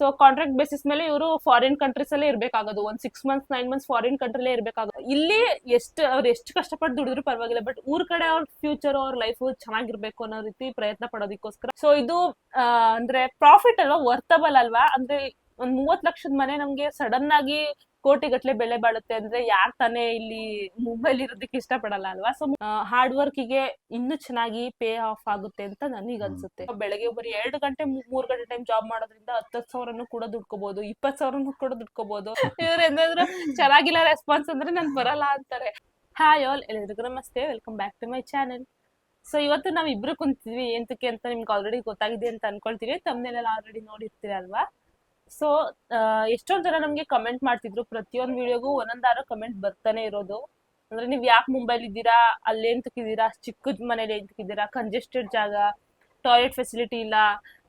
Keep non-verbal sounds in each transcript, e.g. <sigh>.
So contract basis ಮೇಲೆ ಇವರು foreign countries ಅಲ್ಲೇ ಇರ್ಬೇಕಾಗೋದು. ಒಂದ್ six months nine months foreign ಕಂಟ್ರಿಲೇ ಇರ್ಬೇಕಾಗೋದು. ಇಲ್ಲಿ ಎಷ್ಟು, ಅವ್ರು ಎಷ್ಟು ಕಷ್ಟಪಟ್ಟು ದುಡಿದ್ರು ಪರವಾಗಿಲ್ಲ ಬಟ್ ಊರ್ ಕಡೆ ಅವ್ರ ಫ್ಯೂಚರ್ ಅವ್ರ ಲೈಫ್ ಚೆನ್ನಾಗಿರ್ಬೇಕು ಅನ್ನೋ ರೀತಿ ಪ್ರಯತ್ನ ಪಡೋದಕ್ಕೋಸ್ಕರ. ಸೊ ಇದು ಅಂದ್ರೆ ಪ್ರಾಫಿಟ್ ಅಲ್ವಾ? ವರ್ತಬಲ್ ಅಲ್ವಾ? ಅಂದ್ರೆ ಒಂದ್ ಮೂವತ್ ಲಕ್ಷದ ಮನೆ ನಮ್ಗೆ ಸಡನ್ ಆಗಿ ಕೋಟಿ ಗಟ್ಲೆ ಬೆಲೆ ಬಾಳುತ್ತೆ ಅಂದ್ರೆ ಯಾರ್ ತಾನೇ ಇಲ್ಲಿ ಮುಂಬೈಲಿ ಇರೋದಕ್ಕೆ ಇಷ್ಟಪಡಲ್ಲ ಅಲ್ವಾ? ಸೊ ಹಾರ್ಡ್ ವರ್ಕಿಗೆ ಇನ್ನು ಚೆನ್ನಾಗಿ ಪೇ ಆಫ್ ಆಗುತ್ತೆ ಅಂತ ನನಗೆ ಅನ್ಸುತ್ತೆ. ಬೆಳಗ್ಗೆ ಬರೀ ಎರಡು ಗಂಟೆ ಮೂರ್ ಗಂಟೆ ಟೈಮ್ ಜಾಬ್ ಮಾಡೋದ್ರಿಂದ ಹತ್ತತ್ತು ಸಾವಿರನು ಕೂಡ ದುಡ್ಕೋಬಹುದು ಇಪ್ಪತ್ ಸಾವಿರನು ಕೂಡ ದುಡ್ಕೋಬಹುದು ಇವ್ರ ಏನಾದ್ರು ಚೆನ್ನಾಗಿಲ್ಲ ರೆಸ್ಪಾನ್ಸ್ ಅಂದ್ರೆ ನನ್ ಬರಲ್ಲ ಅಂತಾರೆ. ಹಾಯ್ ಆಲ್ ಎಲ್ಲರಿಗೂ namaste welcome back to my channel so ಇವತ್ತು ನಾವ್ ಇಬ್ರು ಕುಂತಿದ್ವಿ ಎಂತಕ್ಕೆ ಅಂತ ನಿಮ್ಗೆ ಆಲ್ರೆಡಿ ಗೊತ್ತಾಗಿದೆ ಅಂತ ಅನ್ಕೊಳ್ತೀವಿ. ತಮ್ಮನೆಲ್ಲ ಆಲ್ರೆಡಿ ನೋಡಿರ್ತೀರ ಅಲ್ವಾ ಸೊ ಎಷ್ಟೊಂದ್ ಜನ ನಮ್ಗೆ ಕಮೆಂಟ್ ಮಾಡ್ತಿದ್ರು. ಪ್ರತಿಯೊಂದ್ ವಿಡಿಯೋಗೂ ಒಂದೊಂದಾರು ಕಮೆಂಟ್ ಬರ್ತಾನೆ ಇರೋದು. ಅಂದ್ರೆ ನೀವ್ ಯಾಕೆ ಮುಂಬೈಲಿ ಇದ್ದೀರಾ? ಅಲ್ಲೇ ತಕ್ಕಿದ್ದೀರಾ? ಚಿಕ್ಕದ್ ಮನೇಲಿ ಎಂತಕ್ಕಿದ್ದೀರಾ ಕಂಜೆಸ್ಟೆಡ್ ಜಾಗ ಟಾಯ್ಲೆಟ್ ಫೆಸಿಲಿಟಿ ಇಲ್ಲ.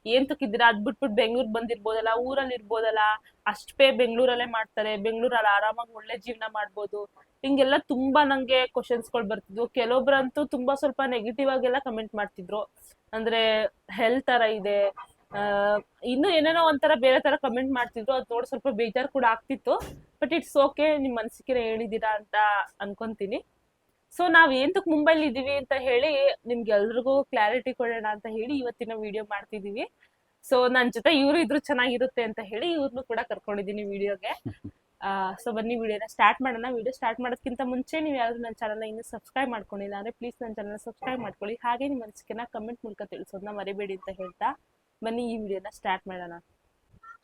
ಏನ್ ತಕ್ಕಿದ್ದೀರಾ? ಅದ್ ಬಿಟ್ಬಿಟ್ಟು ಬೆಂಗ್ಳೂರ್ ಬಂದಿರ್ಬೋದಲ್ಲ, ಊರಲ್ಲಿ ಇರ್ಬೋದಲ್ಲ. ಅಷ್ಟ್ ಬೆಂಗ್ಳೂರಲ್ಲೇ ಮಾಡ್ತಾರೆ. ಬೆಂಗ್ಳೂರಲ್ಲಿ ಆರಾಮಾಗಿ ಒಳ್ಳೆ ಜೀವನ ಮಾಡ್ಬೋದು. ಹಿಂಗೆಲ್ಲ ತುಂಬಾ ನಂಗೆ ಕ್ವಶನ್ಸ್ಗಳು ಬರ್ತಿದ್ವು. ಕೆಲವೊಬ್ರಂತೂ ತುಂಬಾ ಸ್ವಲ್ಪ ನೆಗೆಟಿವ್ ಆಗೆಲ್ಲ ಕಮೆಂಟ್ ಮಾಡ್ತಿದ್ರು. ಅಂದ್ರೆ ಹೆಲ್ತ್ ತರ ಇದೆ. ಇನ್ನು ಏನೇನೋ ಒಂಥರ ಬೇರೆ ತರ ಕಮೆಂಟ್ ಮಾಡ್ತಿದ್ರು ಅದ್ ನೋಡಿ ಸ್ವಲ್ಪ ಬೇಜಾರ್ ಕೂಡ ಆಗ್ತಿತ್ತು. ಬಟ್ ಇಟ್ಸ್ ಓಕೆ ನಿಮ್ ಮನ್ಸಿಗೆ ಹೇಳಿದೀರಾ ಅಂತ ಅನ್ಕೊಂತೀನಿ. ಸೊ ನಾವ್ ಏಂತಕ್ ಮುಂಬೈಲಿ ಇದೀವಿ ಅಂತ ಹೇಳಿ ನಿಮ್ಗೆ ಎಲ್ರಿಗೂ ಕ್ಲಾರಿಟಿ ಕೊಡೋಣ ಅಂತ ಹೇಳಿ ಇವತ್ತಿನ ವಿಡಿಯೋ ಮಾಡ್ತಿದೀವಿ. ಸೊ ನನ್ ಜೊತೆ ಇವ್ರು ಇದ್ರು ಚೆನ್ನಾಗಿರುತ್ತೆ ಅಂತ ಹೇಳಿ ಇವ್ರನ್ನು ಕೂಡ ಕರ್ಕೊಂಡಿದೀನಿ ವಿಡಿಯೋಗೆ. <laughs> ಸೊ ಬನ್ನಿ ವಿಡಿಯೋನ ಸ್ಟಾರ್ಟ್ ಮಾಡೋಣ. ವಿಡಿಯೋ ಸ್ಟಾರ್ಟ್ ಮಾಡೋದಕ್ಕಿಂತ ಮುಂಚೆ ನೀವು ಯಾರಾದ್ರೂ ನನ್ನ ಚಾನಲ್ನ ಇನ್ನೂ ಸಬ್ಸ್ಕ್ರೈಬ್ ಮಾಡ್ಕೊಂಡಿಲ್ಲ ಅಂದ್ರೆ ಪ್ಲೀಸ್ ನನ್ನ ಚಾನಲ್ ಸಬ್ಸ್ಕ್ರೈಬ್ ಮಾಡ್ಕೊಳ್ಳಿ. ಹಾಗೆ ನಿಮ್ಮ ಅನಿಸಿಕೆನ ಕಮೆಂಟ್ ಮೂಲಕ ತಿಳಿಸೋದನ್ನ ಮರಿಬೇಡಿ ಅಂತ ಹೇಳ್ತಾ ಬನ್ನಿ ಈ ವಿಡಿಯೋನ ಸ್ಟಾರ್ಟ್ ಮಾಡೋಣ.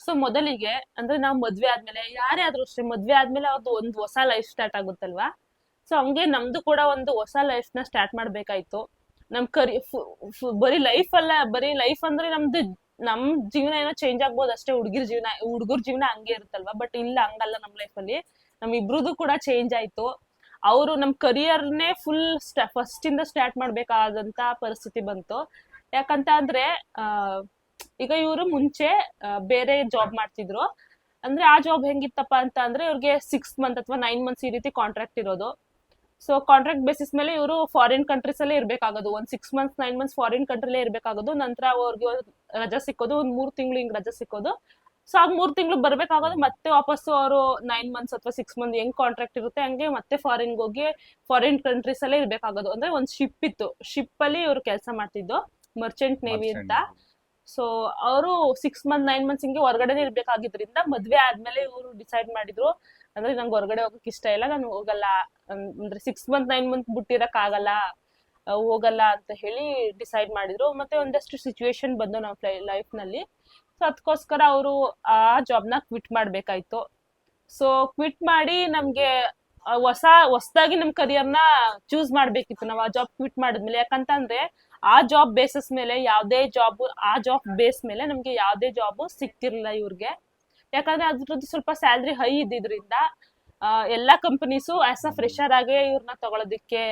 ಸೊ ಮೊದಲಿಗೆ ಅಂದ್ರೆ ನಾವು ಮದ್ವೆ ಆದ್ಮೇಲೆ ಯಾರೇ ಆದ್ರೂ ಅಷ್ಟೇ ಮದ್ವೆ ಆದ್ಮೇಲೆ ಅವ್ರದ್ದು ಒಂದು ಹೊಸ ಲೈಫ್ ಸ್ಟಾರ್ಟ್ ಆಗುತ್ತಲ್ವಾ? ಸೊ ಹಂಗೆ ನಮ್ದು ಕೂಡ ಒಂದು ಹೊಸ ಲೈಫ್ನ ಸ್ಟಾರ್ಟ್ ಮಾಡ್ಬೇಕಾಯ್ತು. ನಮ್ ಕರಿ ಬರೀ ಲೈಫ್ ಅಲ್ಲ ಬರೀ ಲೈಫ್ ಅಂದ್ರೆ ನಮ್ದು ನಮ್ ಜೀವನ ಏನೋ ಚೇಂಜ್ ಆಗ್ಬೋದು ಅಷ್ಟೇ ಹುಡುಗಿರ್ ಜೀವನ ಹುಡುಗರ ಜೀವನ ಹಂಗೆ ಇರುತ್ತಲ್ವಾ? ಬಟ್ ಇಲ್ಲ ಹಂಗಲ್ಲ ನಮ್ ಲೈಫ್ ಅಲ್ಲಿ. ನಮ್ ಇಬ್ರದ್ದು ಕೂಡ ಚೇಂಜ್ ಆಯ್ತು. ಅವರು ನಮ್ ಕರಿಯರ್ನೇ ಫುಲ್ ಫಸ್ಟ್ ಇಂದ ಸ್ಟಾರ್ಟ್ ಮಾಡ್ಬೇಕಾದಂತ ಪರಿಸ್ಥಿತಿ ಬಂತು. ಯಾಕಂತ ಅಂದ್ರೆ ಆ, ಈಗ ಇವರು ಮುಂಚೆ ಬೇರೆ ಜಾಬ್ ಮಾಡ್ತಿದ್ರು. ಅಂದ್ರೆ ಆ ಜಾಬ್ ಹೆಂಗಿತ್ತಪ್ಪ ಅಂತ ಅಂದ್ರೆ ಇವ್ರಿಗೆ ಸಿಕ್ಸ್ ಮಂತ್ ಅಥವಾ ನೈನ್ ಮಂತ್ಸ್ ಈ ರೀತಿ ಕಾಂಟ್ರಾಕ್ಟ್ ಇರೋದು. ಸೊ ಕಾಂಟ್ರಾಕ್ಟ್ ಬೇಸಿಸ್ ಮೇಲೆ ಇವರು ಫಾರಿನ್ ಕಂಟ್ರೀಸ್ ಅಲ್ಲೇ ಇರ್ಬೇಕಾಗೋದು. ಒಂದ್ six months nine months foreign ಕಂಟ್ರಿಲೇ ಇರ್ಬೇಕಾಗೋದು. ನಂತರ ಅವ್ರಿಗೆ ರಜಾ ಸಿಕ್ಕೋದು. ಒಂದ್ ಮೂರ್ ತಿಂಗಳು ಹಿಂಗ್ ರಜಾ ಸಿಕ್ಕೋದು. ಸೊ ಆಗ ಮೂರ್ ತಿಂಗಳು ಬರ್ಬೇಕಾಗೋದು. ಮತ್ತೆ ವಾಪಸ್ಸು ಅವರು ನೈನ್ ಮಂತ್ಸ್ ಅಥವಾ ಸಿಕ್ಸ್ ಮಂತ್ ಹೆಂಗ್ ಕಾಂಟ್ರಾಕ್ಟ್ ಇರುತ್ತೆ, ಹಂಗೆ ಮತ್ತೆ ಫಾರಿನ್ ಹೋಗಿ ಫಾರಿನ್ ಕಂಟ್ರೀಸ್ ಅಲ್ಲೇ ಇರ್ಬೇಕಾಗೋದು. ಅಂದ್ರೆ ಒಂದ್ ಶಿಪ್ ಇತ್ತು. ಶಿಪ್ ಅಲ್ಲಿ ಇವ್ರು ಕೆಲಸ ಮಾಡ್ತಿದ್ದು. ಮರ್ಚೆಂಟ್ ನೇವಿ ಅಂತ. ಸೊ ಅವರು ಸಿಕ್ಸ್ ಮಂತ್ ನೈನ್ ಮಂತ್ಸ್ ಹಿಂಗೆ ಹೊರಗಡೆನೆ ಇರ್ಬೇಕಾಗಿದ್ರಿಂದ ಮದ್ವೆ ಆದ್ಮೇಲೆ ಇವರು ಡಿಸೈಡ್ ಮಾಡಿದ್ರು. ಅಂದ್ರೆ ನಂಗೆ ಹೊರಗಡೆ ಹೋಗಕ್ ಇಷ್ಟ ಇಲ್ಲ. ನಾನು ಹೋಗಲ್ಲ. ಅಂದ್ರೆ ಸಿಕ್ಸ್ ಮಂತ್ ನೈನ್ ಮಂತ್ ಬಿಟ್ಟಿರಕ್ ಆಗಲ್ಲ ಹೋಗಲ್ಲ ಅಂತ ಹೇಳಿ ಡಿಸೈಡ್ ಮಾಡಿದ್ರು. ಮತ್ತೆ ಒಂದಷ್ಟು ಸಿಚುವೇಶನ್ ಬಂದು ನಮ್ಮ ಲೈಫ್ನಲ್ಲಿ. ಸೊ ಅದಕ್ಕೋಸ್ಕರ ಅವರು ಆ ಜಾಬ್ನ ಕ್ವಿಟ್ ಮಾಡ್ಬೇಕಾಯ್ತು. ಸೊ ಕ್ವಿಟ್ ಮಾಡಿ ನಮ್ಗೆ ಹೊಸ, ಹೊಸದಾಗಿ ನಮ್ ಕರಿಯರ್ನ ಚೂಸ್ ಮಾಡ್ಬೇಕಿತ್ತು. ನಾವು ಆ ಜಾಬ್ ಕ್ವಿಟ್ ಮಾಡಿದ್ಮೇಲೆ. ಯಾಕಂತಂದ್ರೆ ಆ ಜಾಬ್ ಬೇಸಿಸ್ ಮೇಲೆ ಯಾವ್ದೇ ಜಾಬ್ ಆ ಜಾಬ್ ಬೇಸ್ ಮೇಲೆ ನಮ್ಗೆ ಯಾವ್ದೇ ಜಾಬ್ ಸಿಕ್ತಿರ್ಲಿಲ್ಲ ಇವ್ರಿಗೆ. ಯಾಕಂದ್ರೆ ಅದ್ರದ್ದು ಸ್ವಲ್ಪ ಸ್ಯಾಲ್ರಿ ಹೈ ಇದ್ದಿದ್ರಿಂದ ಎಲ್ಲಾ ಕಂಪನೀಸು ಆಸ್ ಅ ಫ್ರೆಶರ್ ಆಗಿ ಇವ್ರನ್ನ ತಗೊಳೋದಿಕ್ಕೆ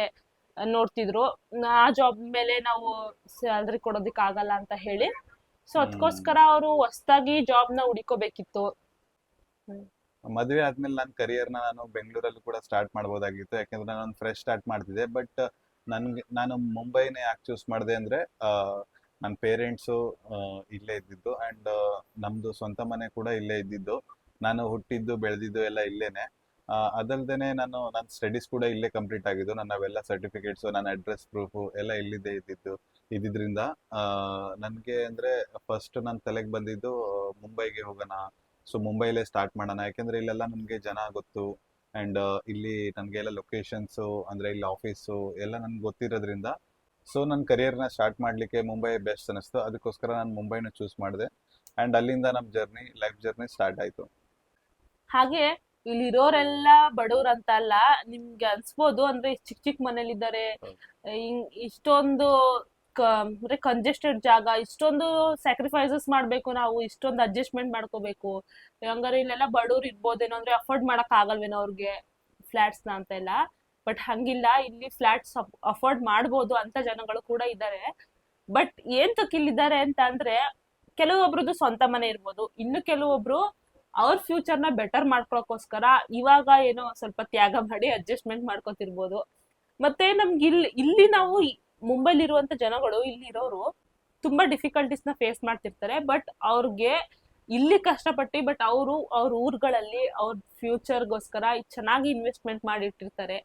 ನೋಡ್ತಿದ್ರು. ಆ ಜಾಬ್ ಮೇಲೆ ನಾವು ಸ್ಯಾಲ್ರಿ ಕೊಡೋದಿಕ್ ಆಗಲ್ಲ ಅಂತ ಹೇಳಿ. ಸೊ ಅದಕ್ಕೋಸ್ಕರ ಅವರು ಹೊಸದಾಗಿ ಜಾಬ್ನ ಹುಡುಕೋಬೇಕಿತ್ತು. ಮದುವೆ ಆದ್ಮೇಲೆ ನನ್ನ ಕರಿಯರ್ ನಾನು ಬೆಂಗಳೂರಲ್ಲಿ ಕೂಡ ಸ್ಟಾರ್ಟ್ ಮಾಡಬಹುದಾಗಿತ್ತು ಯಾಕಂದ್ರೆ ನಾನು ಫ್ರೆಶ್ ಸ್ಟಾರ್ಟ್ ಮಾಡ್ತಿದ್ದೆ. ಬಟ್ ನನ್ಗೆ ನಾನು ಮುಂಬೈನೇ ಯಾಕೆ ಚೂಸ್ ಮಾಡಿದೆ ಅಂದ್ರೆ ನನ್ನ ಪೇರೆಂಟ್ಸು ಇಲ್ಲೇ ಇದ್ದಿದ್ದು ಅಂಡ್ ನಮ್ದು ಸ್ವಂತ ಮನೆ ಕೂಡ ಇಲ್ಲೇ ಇದ್ದಿದ್ದು. ನಾನು ಹುಟ್ಟಿದ್ದು ಬೆಳೆದಿದ್ದು ಎಲ್ಲ ಇಲ್ಲೇನೆ. ಆ, ಅದಲ್ದೇನೆ ನಾನು ನನ್ನ ಸ್ಟಡೀಸ್ ಕೂಡ ಇಲ್ಲೇ ಕಂಪ್ಲೀಟ್ ಆಗಿದ್ದು. ನನ್ನ ಅವೆಲ್ಲ ಸರ್ಟಿಫಿಕೇಟ್ಸು ನನ್ನ ಅಡ್ರೆಸ್ ಪ್ರೂಫು ಎಲ್ಲ ಇಲ್ಲಿದೆ ಇದ್ದಿದ್ದು. ಇದ್ದಿದ್ರಿಂದ ನನಗೆ ಅಂದ್ರೆ ಫಸ್ಟ್ ನನ್ನ ತಲೆಗೆ ಬಂದಿದ್ದು ಮುಂಬೈಗೆ ಹೋಗೋಣ. ಸೊ ಮುಂಬೈಲೇ ಸ್ಟಾರ್ಟ್ ಮಾಡೋಣ. ಯಾಕೆಂದ್ರೆ ಇಲ್ಲೆಲ್ಲ ನಮಗೆ ಜನ ಗೊತ್ತು. ಅಂಡ್ ಇಲ್ಲಿ ನನಗೆ ಎಲ್ಲ ಲೊಕೇಶನ್ಸು ಅಂದ್ರೆ ಇಲ್ಲಿ ಆಫೀಸು ಎಲ್ಲ ನನಗೆ ಗೊತ್ತಿರೋದ್ರಿಂದ ಸೊ ನನ್ನ ಕರಿಯರ್ನ ಸ್ಟಾರ್ಟ್ ಮಾಡ್ಲಿಕ್ಕೆ ಮುಂಬೈ ಬೆಸ್ಟ್ ಅನಿಸ್ತು ಅದಕ್ಕೋಸ್ಕರ ನಾನು ಮುಂಬೈನ ಚೂಸ್ ಮಾಡಿದೆ. ಆ್ಯಂಡ್ ಅಲ್ಲಿಂದ ನಮ್ಮ ಜರ್ನಿ ಲೈಫ್ ಜರ್ನಿ ಸ್ಟಾರ್ಟ್ ಆಯ್ತು. ಹಾಗೆ ಇಲ್ಲಿರೋರೆಲ್ಲ ಬಡವ್ರು ಅಂತ ಅಲ್ಲ ನಿಮ್ಗೆ ಅನ್ಸ್ಬೋದು ಅಂದ್ರೆ ಚಿಕ್ಕ ಚಿಕ್ಕ ಮನೇಲಿದ್ದಾರೆ. ಇದ್ದಾರೆ ಇಷ್ಟೊಂದು ಅಂದ್ರೆ ಕಂಜೆಸ್ಟೆಡ್ ಜಾಗ, ಇಷ್ಟೊಂದು ಸ್ಯಾಕ್ರಿಫೈಸಸ್ ಮಾಡ್ಬೇಕು ನಾವು, ಇಷ್ಟೊಂದು ಅಡ್ಜಸ್ಟ್ಮೆಂಟ್ ಮಾಡ್ಕೋಬೇಕು. ಹಂಗಾರೆ ಇಲ್ಲೆಲ್ಲ ಬಡವ್ರು ಇರ್ಬೋದೇನೋ ಅಂದ್ರೆ ಅಫೋರ್ಡ್ ಮಾಡಕ್ ಆಗಲ್ವೇನೋ ಅವ್ರಿಗೆ ಫ್ಲಾಟ್ಸ್ನ ಅಂತ ಎಲ್ಲ ಬಟ್ ಹಂಗಿಲ್ಲ, ಇಲ್ಲಿ ಫ್ಲಾಟ್ಸ್ ಅಫೋರ್ಡ್ ಮಾಡ್ಬೋದು ಅಂತ ಜನಗಳು ಕೂಡ ಇದ್ದಾರೆ ಬಟ್ ಏನ್ ಇಲ್ಲಿದ್ದಾರೆ ಅಂತ ಅಂದ್ರೆ ಕೆಲವೊಬ್ರದ್ದು ಸ್ವಂತ ಮನೆ ಇರ್ಬೋದು. ಇನ್ನು ಕೆಲವೊಬ್ರು ಅವ್ರ ಫ್ಯೂಚರ್ನ ಬೆಟರ್ ಮಾಡ್ಕೊಳಕೋಸ್ಕರ ಇವಾಗ ಏನೋ ಸ್ವಲ್ಪ ತ್ಯಾಗ ಮಾಡಿ ಅಡ್ಜಸ್ಟ್ಮೆಂಟ್ ಮಾಡ್ಕೊತಿರ್ಬೋದು. ಮತ್ತೆ ನಮ್ಗೆ ಇಲ್ಲಿ ಇಲ್ಲಿ ನಾವು ಮುಂಬೈಲಿ ಇರುವಂತ ಜನಗಳು ಇಲ್ಲಿ ಇರೋರು ತುಂಬಾ ಡಿಫಿಕಲ್ಟೀಸ್ನ ಫೇಸ್ ಮಾಡ್ತಿರ್ತಾರೆ ಬಟ್ ಅವ್ರಿಗೆ ಇಲ್ಲಿ ಕಷ್ಟಪಟ್ಟು ಬಟ್ ಅವರು ಅವ್ರ ಊರುಗಳಲ್ಲಿ ಅವ್ರ ಫ್ಯೂಚರ್ಗೋಸ್ಕರ ಚೆನ್ನಾಗಿ ಇನ್ವೆಸ್ಟ್ಮೆಂಟ್ ಮಾಡಿಟ್ಟಿರ್ತಾರೆ.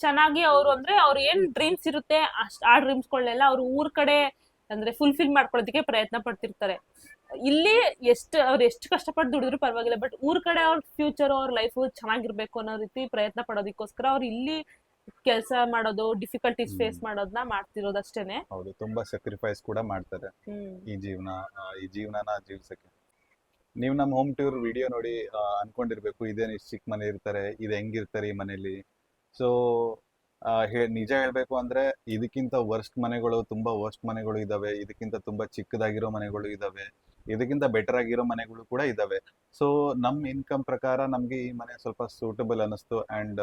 ಚೆನ್ನಾಗಿ ಅವರು ಅಂದ್ರೆ ಅವ್ರ ಏನ್ ಡ್ರೀಮ್ಸ್ ಇರುತ್ತೆ ಅಷ್ಟ್, ಆ ಡ್ರೀಮ್ಸ್ಗಳನ್ನೆಲ್ಲ ಅವ್ರ ಊರ್ ಕಡೆ ಅಂದ್ರೆ ಫುಲ್ಫಿಲ್ ಮಾಡ್ಕೊಳ್ಳೋದಕ್ಕೆ ಪ್ರಯತ್ನ ಪಡ್ತಿರ್ತಾರೆ. ಇಲ್ಲಿ ಎಷ್ಟು, ಅವ್ರು ಎಷ್ಟು ಕಷ್ಟಪಟ್ಟು ದುಡಿದ್ರು ಪರವಾಗಿಲ್ಲ ಬಟ್ ಊರ್ ಕಡೆ ಅವ್ರ ಫ್ಯೂಚರ್ ಅವ್ರ ಲೈಫ್ ಚೆನ್ನಾಗಿರ್ಬೇಕು ಅನ್ನೋ ರೀತಿ ಪ್ರಯತ್ನ ಪಡೋದಕ್ಕೋಸ್ಕರ ಅವ್ರು ಇಲ್ಲಿ ಕೆಲಸ ಮಾಡೋದು ಡಿಫಿಕಲ್ಟೀಸ್ ಹ್ಮ್. ಫೇಸ್ ಮಾಡೋದನ್ನ ಮಾಡ್ತಿರೋದಷ್ಟೇನೆ. ಹೌದು ತುಂಬಾ ಸ್ಯಾಕ್ರಿಫೈಸ್ ಕೂಡ ಮಾಡ್ತಾರೆ ಹ್ಮ್. ಈ ಜೀವನ ಆ, ಈ ಜೀವನನ ಜೀವಿಸಕ್ಕೆ. ನೀವು ನಮ್ಮ ಹೋಮ್ ಟೂರ್ ವಿಡಿಯೋ ನೋಡಿ ಆ, ಅನ್ಕೊಂಡಿರ್ಬೇಕು ಇದೇನು ಇಷ್ಟು ಚಿಕ್ಕ ಮನೆ ಇರ್ತಾರೆ ಇದು ಹೆಂಗಿರ್ತಾರೆ ಈ ಮನೇಲಿ. ಸೊ ನಿಜ ಹೇಳ್ಬೇಕು ಅಂದ್ರೆ ಇದಕ್ಕಿಂತ ವರ್ಸ್ಟ್ ಮನೆಗಳು ತುಂಬಾ ವರ್ಸ್ಟ್ ಮನೆಗಳು ಇದಾವೆ ಇದಕ್ಕಿಂತ ತುಂಬಾ ಚಿಕ್ಕದಾಗಿರೋ ಮನೆಗಳು ಇದಾವೆ ಇದಕ್ಕಿಂತ ಬೆಟರ್ ಆಗಿರೋ ಮನೆಗಳು ಕೂಡ ಇದಾವೆ. ಸೊ ನಮ್ ಇನ್ಕಮ್ ಪ್ರಕಾರ ನಮ್ಗೆ ಈ ಮನೆ ಸ್ವಲ್ಪ ಸೂಟಬಲ್ ಅನಿಸ್ತು ಅಂಡ್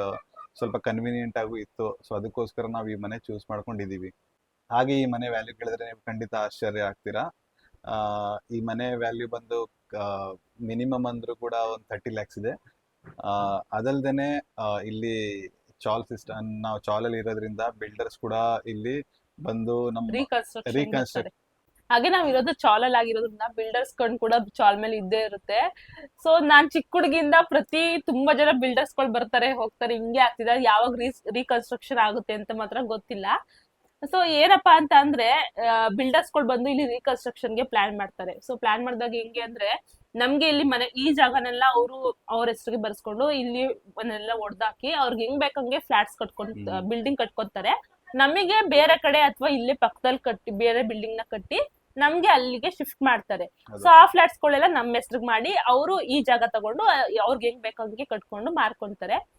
ಸ್ವಲ್ಪ ಕನ್ವೀನಿಯಂಟ್ ಆಗೂ ಇತ್ತು. ಸೊ ಅದಕ್ಕೋಸ್ಕರ ನಾವು ಈ ಮನೆ ಚೂಸ್ ಮಾಡ್ಕೊಂಡಿದೀವಿ. ಹಾಗೆ ಈ ಮನೆ ವ್ಯಾಲ್ಯೂ ಕೇಳಿದ್ರೆ ನೀವು ಖಂಡಿತ ಆಶ್ಚರ್ಯ ಆಗ್ತೀರಾ. ಆ, ಈ ಮನೆ ವ್ಯಾಲ್ಯೂ ಬಂದು ಮಿನಿಮಮ್ ಅಂದ್ರೂ ಕೂಡ ಒಂದು ತರ್ಟಿ ಲ್ಯಾಕ್ಸ್ ಇದೆ. ಆ, ಅದಲ್ದೇನೆ ಇಲ್ಲಿ ಚಾಲ್ ಸಿಸ್ಟಮ್ ನಾವು ಚಾಲಲ್ಲಿ ಇರೋದ್ರಿಂದ ಬಿಲ್ಡರ್ಸ್ ಕೂಡ ಇಲ್ಲಿ ಬಂದು ನಮ್ಮ ರೀಕನ್ಸ್ಟ್ರಕ್ಟ್ ಹಾಗೆ ನಾವ್ ಇರೋದು ಚಾಲಲ್ ಆಗಿರೋದ್ರಿಂದ ಬಿಲ್ಡರ್ಸ್ ಕಣ್ ಕೂಡ ಚಾಲ್ ಮೇಲೆ ಇದ್ದೇ ಇರುತ್ತೆ. ಸೊ ನಾನ್ ಚಿಕ್ಕ ಹುಡುಗಿಯಿಂದ ಪ್ರತಿ ತುಂಬಾ ಜನ ಬಿಲ್ಡರ್ಸ್ಗಳು ಬರ್ತಾರೆ ಹೋಗ್ತಾರೆ ಹಿಂಗೆ ಆಗ್ತಿದೆ ಯಾವಾಗ ರೀಕನ್ಸ್ಟ್ರಕ್ಷನ್ ಆಗುತ್ತೆ ಅಂತ ಮಾತ್ರ ಗೊತ್ತಿಲ್ಲ. ಸೊ ಏನಪ್ಪಾ ಅಂತ ಅಂದ್ರೆ ಬಿಲ್ಡರ್ಸ್ಗಳು ಬಂದು ಇಲ್ಲಿ ರೀಕನ್ಸ್ಟ್ರಕ್ಷನ್ಗೆ ಪ್ಲಾನ್ ಮಾಡ್ತಾರೆ. ಸೊ ಪ್ಲಾನ್ ಮಾಡಿದಾಗ ಹೆಂಗೆ ಅಂದ್ರೆ ನಮ್ಗೆ ಇಲ್ಲಿ ಮನೆ ಈ ಜಾಗನೆಲ್ಲ ಅವರು ಅವ್ರ ಹೆಸರಿಗೆ ಬರ್ಸ್ಕೊಂಡು ಇಲ್ಲಿ ಮನೆಲ್ಲ ಒಡ್ದಾಕಿ ಅವ್ರಿಗೆ ಹೆಂಗ್ ಬೇಕಂಗೆ ಫ್ಲಾಟ್ಸ್ ಕಟ್ಕೊಂಡ್ ಬಿಲ್ಡಿಂಗ್ ಕಟ್ಕೊತಾರೆ. ನಮಗೆ ಬೇರೆ ಕಡೆ ಅಥವಾ ಇಲ್ಲೇ ಪಕ್ಕದಲ್ಲಿ ಕಟ್ಟಿ ಬೇರೆ ಬಿಲ್ಡಿಂಗ್ನ ಕಟ್ಟಿ ನಮ್ಗೆ ಅಲ್ಲಿಗೆ ಶಿಫ್ಟ್ ಮಾಡ್ತಾರೆ. ಸೊ ಆ ಫ್ಲಾಟ್ಸ್ ಗಳೆಲ್ಲ ನಮ್ಮ ಹೆಸ್ರಿಗೆ ಮಾಡಿ ಅವರು ಈ ಜಾಗ ತಗೊಂಡು ಅವ್ರಿಗೆ ಹೆಂಗ್ ಹಂಗೆ ಕಟ್ಕೊಂಡು ಮಾರ್ಕೊಂತಾರೆ.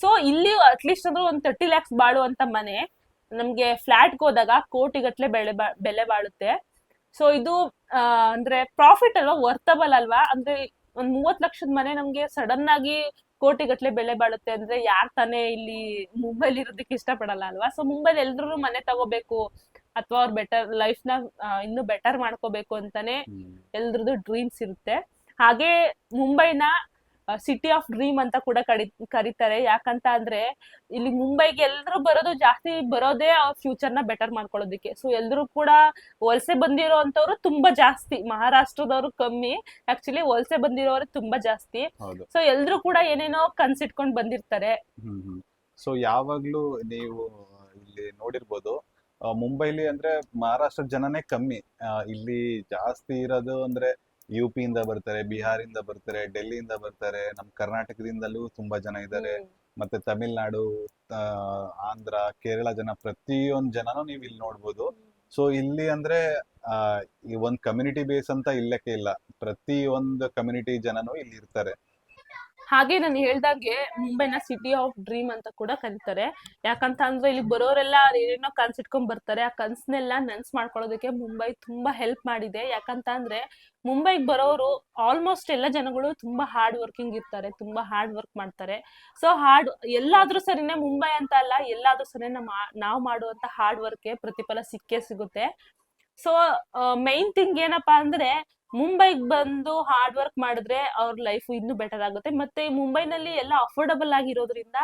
ಸೊ ಇಲ್ಲಿ ಅಟ್ಲೀಸ್ಟ್ ಅಂದ್ರೆ ಒಂದ್ ತರ್ಟಿ ಲ್ಯಾಕ್ಸ್ ಬಾಳುವಂತ ಮನೆ ನಮ್ಗೆ ಫ್ಲಾಟ್ ಹೋದಾಗ ಕೋಟಿಗಟ್ಲೆ ಬೆಳೆ ಬಾ- ಬೆಲೆ ಬಾಳುತ್ತೆ. ಸೊ ಇದು ಅಂದ್ರೆ ಪ್ರಾಫಿಟ್ ಅಲ್ವಾ? ವರ್ತಬಲ್ ಅಲ್ವಾ? ಅಂದ್ರೆ ಒಂದ್ ಮೂವತ್ ಲಕ್ಷದ ಮನೆ ನಮ್ಗೆ ಸಡನ್ ಆಗಿ ಕೋಟಿಗಟ್ಲೆ ಬೆಲೆ ಬಾಳುತ್ತೆ ಅಂದ್ರೆ ಯಾರ್ ತಾನೇ ಇಲ್ಲಿ ಮುಂಬೈಲಿ ಇರೋದಕ್ಕೆ ಇಷ್ಟಪಡಲ್ಲ ಅಲ್ವಾ ಸೊ ಮುಂಬೈಲಿ ಎಲ್ರು ಮನೆ ತಗೋಬೇಕು ಅಥವಾ ಅವ್ರ ಬೆಟರ್ ಲೈಫ್ನ ಇನ್ನು ಬೆಟರ್ ಮಾಡ್ಕೋಬೇಕು ಅಂತಾನೆ. ಎಲ್ರದ್ದು ಡ್ರೀಮ್ಸ್ ಇರುತ್ತೆ ಹಾಗೆ ಮುಂಬೈನ ಸಿಟಿ ಆಫ್ ಡ್ರೀಮ್ ಅಂತ ಕೂಡ ಕಡಿ ಕರೀತಾರೆ. ಯಾಕಂತ ಅಂದ್ರೆ ಇಲ್ಲಿ ಮುಂಬೈಗೆ ಎಲ್ರು ಬರೋದು ಜಾಸ್ತಿ ಬರೋದೇ ಆ ಫ್ಯೂಚರ್ನ ಬೆಟರ್ ಮಾಡ್ಕೊಳ್ಳೋದಕ್ಕೆ. ಸೊ ಎಲ್ರು ಕೂಡ ವಲಸೆ ಬಂದಿರೋ ಅಂತವ್ರು ತುಂಬಾ ಜಾಸ್ತಿ. ಮಹಾರಾಷ್ಟ್ರದವರು ಕಮ್ಮಿ. ಆಕ್ಚುಲಿ ವಲಸೆ ಬಂದಿರೋರು ತುಂಬಾ ಜಾಸ್ತಿ. ಸೊ ಎಲ್ರು ಕೂಡ ಏನೇನೋ ಕನ್ಸಿಟ್ಕೊಂಡ್ ಬಂದಿರ್ತಾರೆ. ಸೊ ಯಾವಾಗ್ಲೂ ನೀವು ಇಲ್ಲಿ ನೋಡಿರ್ಬೋದು ಮುಂಬೈಲಿ ಅಂದ್ರೆ ಮಹಾರಾಷ್ಟ್ರ ಜನನೇ ಕಮ್ಮಿ. ಇಲ್ಲಿ ಜಾಸ್ತಿ ಇರೋದು ಅಂದ್ರೆ ಯು ಪಿ ಇಂದ ಬರ್ತಾರೆ ಬಿಹಾರಿಂದ ಬರ್ತಾರೆ ಡೆಲ್ಲಿಯಿಂದ ಬರ್ತಾರೆ ನಮ್ ಕರ್ನಾಟಕದಿಂದಲೂ ತುಂಬಾ ಜನ ಇದ್ದಾರೆ. ಮತ್ತೆ ತಮಿಳ್ನಾಡು ಆಂಧ್ರ ಕೇರಳ ಜನ ಪ್ರತಿಯೊಂದ್ ಜನನು ನೀವು ಇಲ್ಲಿ ನೋಡ್ಬೋದು. ಸೊ ಇಲ್ಲಿ ಅಂದ್ರೆ ಆ ಈ ಒಂದ್ ಕಮ್ಯುನಿಟಿ ಬೇಸ್ ಅಂತ ಇಲ್ಲಕ್ಕೆ ಇಲ್ಲ. ಪ್ರತಿ ಒಂದು ಕಮ್ಯುನಿಟಿ ಜನನು ಇಲ್ಲಿ ಇರ್ತಾರೆ. ಹಾಗೆ ನಾನು ಹೇಳ್ದಾಗೆ ಮುಂಬೈನ ಸಿಟಿ ಆಫ್ ಡ್ರೀಮ್ ಅಂತ ಕೂಡ ಕರೀತಾರೆ. ಯಾಕಂತ ಅಂದ್ರೆ ಇಲ್ಲಿ ಬರೋರೆಲ್ಲ ಏನೇನೋ ಕನ್ಸ್ ಇಟ್ಕೊಂಡ್ ಬರ್ತಾರೆ. ಆ ಕನ್ಸ್ನೆಲ್ಲ ನನ್ಸ್ ಮಾಡ್ಕೊಳ್ಳೋದಕ್ಕೆ ಮುಂಬೈ ತುಂಬಾ ಹೆಲ್ಪ್ ಮಾಡಿದೆ. ಯಾಕಂತ ಅಂದ್ರೆ ಮುಂಬೈಗೆ ಬರೋರು ಆಲ್ಮೋಸ್ಟ್ ಎಲ್ಲ ಜನಗಳು ತುಂಬಾ ಹಾರ್ಡ್ ವರ್ಕಿಂಗ್ ಇರ್ತಾರೆ, ತುಂಬಾ ಹಾರ್ಡ್ ವರ್ಕ್ ಮಾಡ್ತಾರೆ. ಸೊ ಹಾರ್ಡ್ ಎಲ್ಲಾದ್ರೂ ಸರಿನೇ ಮುಂಬೈ ಅಂತ ಅಲ್ಲ, ಎಲ್ಲಾದ್ರೂ ಸರಿ ನಮ್ಮ ನಾವು ಮಾಡುವಂತ ಹಾರ್ಡ್ ವರ್ಕ್ಗೆ ಪ್ರತಿಫಲ ಸಿಕ್ಕೇ ಸಿಗುತ್ತೆ. ಸೊ ಮೈನ್ ಥಿಂಗ್ ಏನಪ್ಪಾ ಅಂದ್ರೆ ಮುಂಬೈಗ್ ಬಂದು ಹಾರ್ಡ್ ವರ್ಕ್ ಮಾಡಿದ್ರೆ ಅವ್ರ ಲೈಫ್ ಇನ್ನೂ ಬೆಟರ್ ಆಗುತ್ತೆ. ಮತ್ತೆ ಮುಂಬೈನಲ್ಲಿ ಎಲ್ಲ ಅಫೋರ್ಡಬಲ್ ಆಗಿರೋದ್ರಿಂದ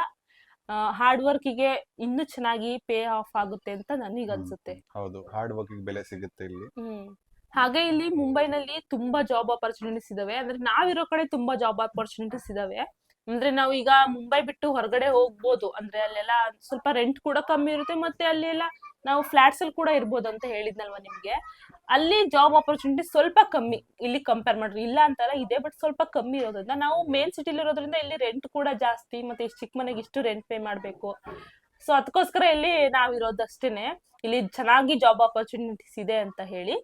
ಹಾರ್ಡ್ ವರ್ಕಿಗೆ ಇನ್ನೂ ಚೆನ್ನಾಗಿ ಪೇ ಆಫ್ ಆಗುತ್ತೆ ಅಂತ ನನಗೆ ಅನ್ಸುತ್ತೆ. ಹೌದು ಹಾರ್ಡ್ ವರ್ಕಿಂಗ್ ಬೆಲೆ ಸಿಗುತ್ತೆ ಇಲ್ಲಿ. ಹಾಗೆ ಇಲ್ಲಿ ಮುಂಬೈನಲ್ಲಿ ತುಂಬಾ ಜಾಬ್ ಆಪರ್ಚುನಿಟೀಸ್ ಇದಾವೆ. ಅಂದ್ರೆ ನಾವಿರೋ ಕಡೆ ತುಂಬಾ ಜಾಬ್ ಆಪರ್ಚುನಿಟೀಸ್ ಇದಾವೆ. ಅಂದ್ರೆ ನಾವು ಈಗ ಮುಂಬೈ ಬಿಟ್ಟು ಹೊರಗಡೆ ಹೋಗ್ಬೋದು. ಅಂದ್ರೆ ಅಲ್ಲೆಲ್ಲ ಸ್ವಲ್ಪ ರೆಂಟ್ ಕೂಡ ಕಮ್ಮಿ ಇರುತ್ತೆ ಮತ್ತೆ ಅಲ್ಲೆಲ್ಲ ನಾವು ಫ್ಲಾಟ್ಸ್ ಅಲ್ಲಿ ಕೂಡ ಇರ್ಬೋದು ಅಂತ ಹೇಳಿದ್ನಲ್ವಾ ನಿಮ್ಗೆ? ಅಲ್ಲಿ ಜಾಬ್ ಆಪರ್ಚುನಿಟಿ ಸ್ವಲ್ಪ ಕಮ್ಮಿ, ಇಲ್ಲಿ ಕಂಪೇರ್ ಮಾಡ್ರಿ. ಇಲ್ಲ ಅಂತಲ್ಲ ಇದೆ ಬಟ್ ಸ್ವಲ್ಪ ಕಮ್ಮಿ ಇರೋದ್ರಿಂದ ನಾವು ಮೇನ್ ಸಿಟಿಲಿ ಇರೋದ್ರಿಂದ ಇಲ್ಲಿ ರೆಂಟ್ ಕೂಡ ಜಾಸ್ತಿ, ಮತ್ತೆ ಇಷ್ಟು ಚಿಕ್ಕ ಮನೆಗೆ ಇಷ್ಟು ರೆಂಟ್ ಪೇ ಮಾಡ್ಬೇಕು. ಸೊ ಅದಕ್ಕೋಸ್ಕರ ಇಲ್ಲಿ ನಾವಿರೋದಷ್ಟೇನೆ. ಇಲ್ಲಿ ಚೆನ್ನಾಗಿ ಜಾಬ್ ಆಪರ್ಚುನಿಟೀಸ್ ಇದೆ ಅಂತ ಹೇಳಿ.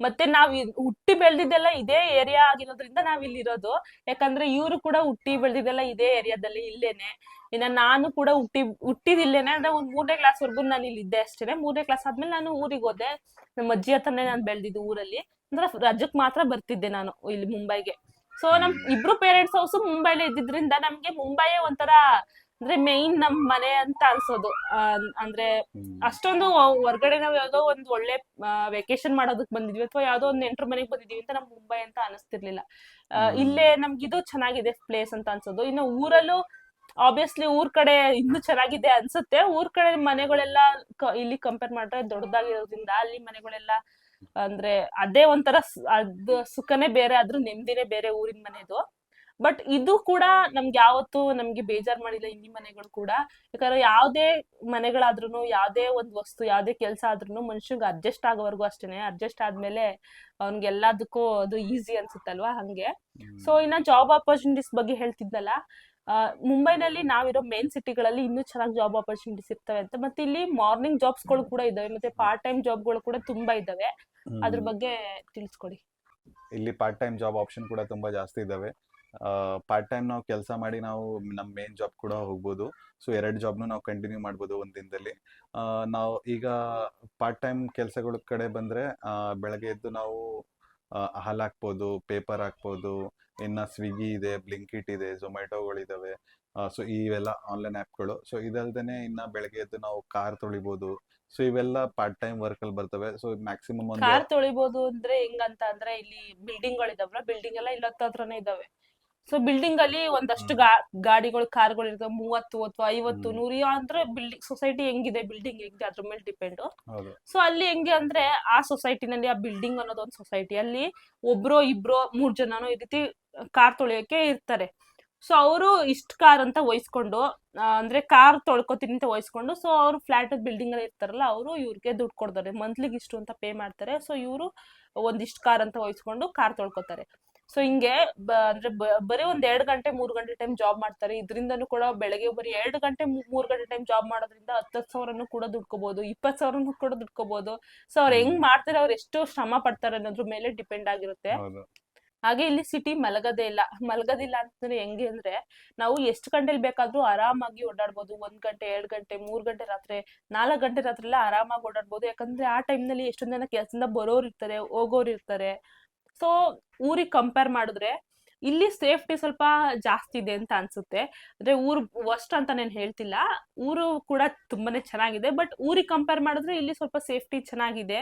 ಮತ್ತೆ ನಾವ್ ಹುಟ್ಟಿ ಬೆಳೆದಿದ್ದೆಲ್ಲ ಇದೇ ಏರಿಯಾ ಆಗಿರೋದ್ರಿಂದ ನಾವ್ ಇಲ್ಲಿ ಇರೋದು. ಯಾಕಂದ್ರೆ ಇವರು ಕೂಡ ಹುಟ್ಟಿ ಬೆಳೆದಿದ್ದೆಲ್ಲ ಇದೇ ಏರಿಯಾದಲ್ಲಿ ಇಲ್ಲೇನೆ. ಇನ್ನ ನಾನು ಕೂಡ ಹುಟ್ಟಿ, ಹುಟ್ಟಿದ ಇಲ್ಲೇನೆ. ಅಂದ್ರೆ ಒಂದ್ ಮೂರನೇ ಕ್ಲಾಸ್ ವರ್ಗು ನಾನು ಇಲ್ಲಿ ಇದ್ದೆ ಅಷ್ಟೇನೆ. ಮೂರನೇ ಕ್ಲಾಸ್ ಆದ್ಮೇಲೆ ನಾನು ಊರಿಗೆ ಹೋದೆ. ನಮ್ಮ ಅಜ್ಜಿ ಹತ್ರನೇ ನಾನು ಬೆಳೆದಿದ್ದು ಊರಲ್ಲಿ. ಅಂದ್ರೆ ರಜಕ್ ಮಾತ್ರ ಬರ್ತಿದ್ದೆ ನಾನು ಇಲ್ಲಿ ಮುಂಬೈಗೆ. ಸೊ ನಮ್ ಇಬ್ರು ಪೇರೆಂಟ್ಸ್ ಹೌಸ್ ಮುಂಬೈಲೇ ಇದ್ದಿದ್ರಿಂದ ನಮ್ಗೆ ಮುಂಬೈಯೇ ಒಂಥರ ಅಂದ್ರೆ ಮೇನ್ ನಮ್ ಮನೆ ಅಂತ ಅನ್ಸೋದು. ಅಂದ್ರೆ ಅಷ್ಟೊಂದು ಹೊರ್ಗಡೆ ನಾವ್ ಯಾವ್ದೋ ಒಂದ್ ಒಳ್ಳೆ ವೆಕೇಶನ್ ಮಾಡೋದಕ್ ಬಂದಿದ್ವಿ ಅಥವಾ ಯಾವ್ದೋ ಒಂದ್ ನೆಂಟ್ರ ಮನೆಗ್ ಬಂದಿದೀವಿ ಅಂತ ನಮ್ ಮುಂಬೈ ಅಂತ ಅನಿಸ್ತಿರ್ಲಿಲ್ಲ. ಇಲ್ಲೇ ನಮ್ಗೆ ಇದು ಚೆನ್ನಾಗಿದೆ ಪ್ಲೇಸ್ ಅಂತ ಅನ್ಸೋದು. ಇನ್ನು ಊರಲ್ಲೂ ಆಬ್ವಿಯಸ್ಲಿ ಊರ್ ಕಡೆ ಇನ್ನು ಚೆನ್ನಾಗಿದೆ ಅನ್ಸುತ್ತೆ. ಊರ್ ಕಡೆ ಮನೆಗಳೆಲ್ಲ ಇಲ್ಲಿ ಕಂಪೇರ್ ಮಾಡಿದ್ರೆ ದೊಡ್ಡದಾಗಿರೋದ್ರಿಂದ ಅಲ್ಲಿ ಮನೆಗಳೆಲ್ಲ ಅಂದ್ರೆ ಅದೇ ಒಂಥರ ಅದ್ ಸುಖನೇ ಬೇರೆ ಆದ್ರೂ ನೆಮ್ಮದಿನೇ ಬೇರೆ ಊರಿನ ಮನೆದು. ಬಟ್ ಇದು ಕೂಡ ನಮ್ಗೆ ಯಾವತ್ತು ನಮ್ಗೆ ಬೇಜಾರ್ ಮಾಡಿಲ್ಲ ಇಲ್ಲಿ ಮನೆಗಳು ಕೂಡ. ಯಾಕಂದ್ರೆ ಯಾವ್ದೇ ಮನೆಗಳಾದ್ರೂ ಯಾವ್ದೇ ಒಂದ್ ವಸ್ತು ಯಾವ್ದೇ ಕೆಲ್ಸ ಆದ್ರೂ ಮನುಷ್ಯಗೆ ಅಡ್ಜಸ್ಟ್ ಆಗೋವರೆಗೂ ಅಷ್ಟೇನೆ. ಅಡ್ಜಸ್ಟ್ ಆದ್ಮೇಲೆ ಅವ್ನ್ಗೆ ಎಲ್ಲದಕ್ಕೂ ಅದು ಈಸಿ ಅನ್ಸುತ್ತಲ್ವಾ ಹಂಗೆ. ಸೊ ಇನ್ನ ಜಾಬ್ ಆಪರ್ಚುನಿಟೀಸ್ ಬಗ್ಗೆ ಹೇಳ್ತಿದ್ನಲ್ಲ ಮುಂಬೈನಲ್ಲಿ ನಾವಿರೋ ಮೇನ್ ಸಿಟಿಗಳಲ್ಲಿ ಇನ್ನೂ ಚೆನ್ನಾಗಿ ಜಾಬ್ ಆಪರ್ಚುನಿಟೀಸ್ ಇರ್ತವೆ ಅಂತ. ಮತ್ತೆ ಇಲ್ಲಿ ಮಾರ್ನಿಂಗ್ ಜಾಬ್ಸ್ಗಳು ಕೂಡ ಇದಾವೆ ಮತ್ತೆ ಪಾರ್ಟ್ ಟೈಮ್ ಜಾಬ್ಗಳು ಕೂಡ ತುಂಬಾ ಇದಾವೆ. ಅದ್ರ ಬಗ್ಗೆ ತಿಳಿಸ್ಕೊಡಿ. ಇಲ್ಲಿ ಪಾರ್ಟ್ ಟೈಮ್ ಜಾಬ್ ಆಪ್ಷನ್ ಕೂಡ ತುಂಬಾ ಜಾಸ್ತಿ ಇದಾವೆ. ಪಾರ್ಟ್ ಟೈಮ್ ನಾವು ಕೆಲಸ ಮಾಡಿ ನಾವು ನಮ್ಮ ಮೇನ್ ಜಾಬ್ ಕೂಡ ಹೋಗ್ಬೋದು. ಸೊ ಎರಡು ಜಾಬ್ನು ನಾವು ಕಂಟಿನ್ಯೂ ಮಾಡ್ಬೋದು ಒಂದ್ ದಿನದಲ್ಲಿ. ನಾವು ಈಗ ಪಾರ್ಟ್ ಟೈಮ್ ಕೆಲಸಗಳ ಕಡೆ ಬಂದ್ರೆ ಬೆಳಗ್ಗೆ ಎದ್ದು ನಾವು ಹಾಲು ಹಾಕ್ಬೋದು ಪೇಪರ್ ಹಾಕ್ಬೋದು, ಇನ್ನ ಸ್ವಿಗ್ಗಿ ಇದೆ ಬ್ಲಿಂಕಿಟ್ ಇದೆ ಝೊಮ್ಯಾಟೊಗಳಿದಾವೆ ಸೊ ಇವೆಲ್ಲ ಆನ್ಲೈನ್ ಆ್ಯಪ್ಗಳು ಸೊ ಇದಲ್ದೇನೆ ಇನ್ನ ಬೆಳಗ್ಗೆ ಎದ್ದು ನಾವು ಕಾರ್ ತೊಳಿಬೋದು. ಸೊ ಇವೆಲ್ಲ ಪಾರ್ಟ್ ಟೈಮ್ ವರ್ಕ್ ಅಲ್ಲಿ ಬರ್ತವೆ ಸೊ ಮ್ಯಾಕ್ಸಿಮಮ್ ಕಾರ್ ತೊಳಿಬಹುದು ಅಂದ್ರೆ ಹೆಂಗಂತ ಅಂದ್ರೆ ಇಲ್ಲಿ ಬಿಲ್ಡಿಂಗ್ ಗಳಿದಾವಲ್ಲ ಬಿಲ್ಡಿಂಗ್ ಎಲ್ಲ ಇಲ್ಲ ಹತ್ರನೇ ಇದಾವೆ. ಸೊ ಬಿಲ್ಡಿಂಗ್ ಅಲ್ಲಿ ಒಂದಷ್ಟು ಗಾ- ಗಾಡಿಗಳು ಕಾರ್ಗಳು ಇರ್ತವೆ. ಮೂವತ್ತು ಅಥವಾ ಐವತ್ತು. ನೂರು ಅಂದ್ರೆ ಬಿಲ್ಡಿಂಗ್ ಸೊಸೈಟಿ ಹೆಂಗಿದೆ? ಬಿಲ್ಡಿಂಗ್ ಹೆಂಗಿದೆ? ಅದ್ರ ಮೇಲೆ ಡಿಪೆಂಡ್ ಸೊ ಅಲ್ಲಿ ಹೆಂಗೆ ಅಂದ್ರೆ ಆ ಸೊಸೈಟಿನಲ್ಲಿ ಆ ಬಿಲ್ಡಿಂಗ್ ಅನ್ನೋದು ಒಂದು ಸೊಸೈಟಿ ಅಲ್ಲಿ ಒಬ್ರೋ ಇಬ್ರೋ ಮೂರ್ ಜನನೋ ಈ ರೀತಿ ಕಾರ್ ತೊಳೆಯೋಕೆ ಇರ್ತಾರೆ. ಸೊ ಅವರು ಇಷ್ಟ ಕಾರ್ ಅಂತ ವಹಿಸ್ಕೊಂಡು ಅಂದ್ರೆ ಕಾರ್ ತೊಳ್ಕೊತೀನಿ ಅಂತ ವಹಿಸ್ಕೊಂಡು ಸೊ ಅವ್ರು ಫ್ಲಾಟ್ ಬಿಲ್ಡಿಂಗ್ ಅಲ್ಲಿ ಇರ್ತಾರಲ್ಲ ಅವರು ಇವ್ರಿಗೆ ದುಡ್ಡು ಕೊಡ್ತಾರೆ. ಮಂತ್ಲಿಗೆ ಇಷ್ಟು ಅಂತ ಪೇ ಮಾಡ್ತಾರೆ. ಸೊ ಇವರು ಒಂದಿಷ್ಟು ಕಾರ್ ಅಂತ ವಹಿಸ್ಕೊಂಡು ಕಾರ್ ತೊಳ್ಕೊತಾರೆ. ಸೊ ಹಿಂಗೆ ಅಂದ್ರೆ ಬರೀ ಒಂದ್ ಎರಡ್ ಗಂಟೆ ಮೂರ್ ಗಂಟೆ ಟೈಮ್ ಜಾಬ್ ಮಾಡ್ತಾರೆ. ಇದರಿಂದನೂ ಕೂಡ ಬೆಳಗ್ಗೆ ಬರೀ ಎರಡು ಗಂಟೆ ಮೂರ್ ಗಂಟೆ ಟೈಮ್ ಜಾಬ್ ಮಾಡೋದ್ರಿಂದ ಹತ್ತತ್ತು ಸಾವಿರನು ಕೂಡ ದುಡ್ಕೋಬಹುದು ಇಪ್ಪತ್ತು ಸಾವಿರನು ಕೂಡ ದುಡ್ಕೋಬಹುದು ಸೊ ಅವ್ರು ಹೆಂಗ್ ಮಾಡ್ತಾರೆ ಅವ್ರು ಎಷ್ಟು ಶ್ರಮ ಪಡ್ತಾರೆ ಅನ್ನೋದ್ರ ಮೇಲೆ ಡಿಪೆಂಡ್ ಆಗಿರುತ್ತೆ. ಹಾಗೆ ಇಲ್ಲಿ ಸಿಟಿ ಮಲಗದೇ ಇಲ್ಲ. ಮಲಗದಿಲ್ಲ ಅಂತಂದ್ರೆ ಹೆಂಗೆ ಅಂದ್ರೆ ನಾವು ಎಷ್ಟು ಗಂಟೆಲಿ ಬೇಕಾದ್ರೂ ಆರಾಮಾಗಿ ಓಡಾಡ್ಬೋದು. ಒಂದ್ ಗಂಟೆ ಎರಡ್ ಗಂಟೆ ಮೂರ್ ಗಂಟೆ ರಾತ್ರಿ ನಾಲ್ಕು ಗಂಟೆ ರಾತ್ರಿ ಎಲ್ಲ ಆರಾಮಾಗಿ ಓಡಾಡ್ಬೋದು. ಯಾಕಂದ್ರೆ ಆ ಟೈಮ್ನಲ್ಲಿ ಎಷ್ಟೊಂದ್ ಜನ ಕೆಲಸದಿಂದ ಬರೋರು ಇರ್ತಾರೆ ಹೋಗೋರು ಇರ್ತಾರೆ. ಸೊ ಊರಿಗೆ ಕಂಪೇರ್ ಮಾಡಿದ್ರೆ ಇಲ್ಲಿ ಸೇಫ್ಟಿ ಸ್ವಲ್ಪ ಜಾಸ್ತಿ ಇದೆ ಅಂತ ಅನ್ಸುತ್ತೆ. ಅಂದ್ರೆ ಊರು ವರ್ಸ್ಟ್ ಅಂತ ನಾನು ಹೇಳ್ತಿಲ್ಲ. ಊರು ಕೂಡ ತುಂಬಾನೇ ಚೆನ್ನಾಗಿದೆ ಬಟ್ ಊರಿಗೆ ಕಂಪೇರ್ ಮಾಡಿದ್ರೆ ಇಲ್ಲಿ ಸ್ವಲ್ಪ ಸೇಫ್ಟಿ ಚೆನ್ನಾಗಿದೆ.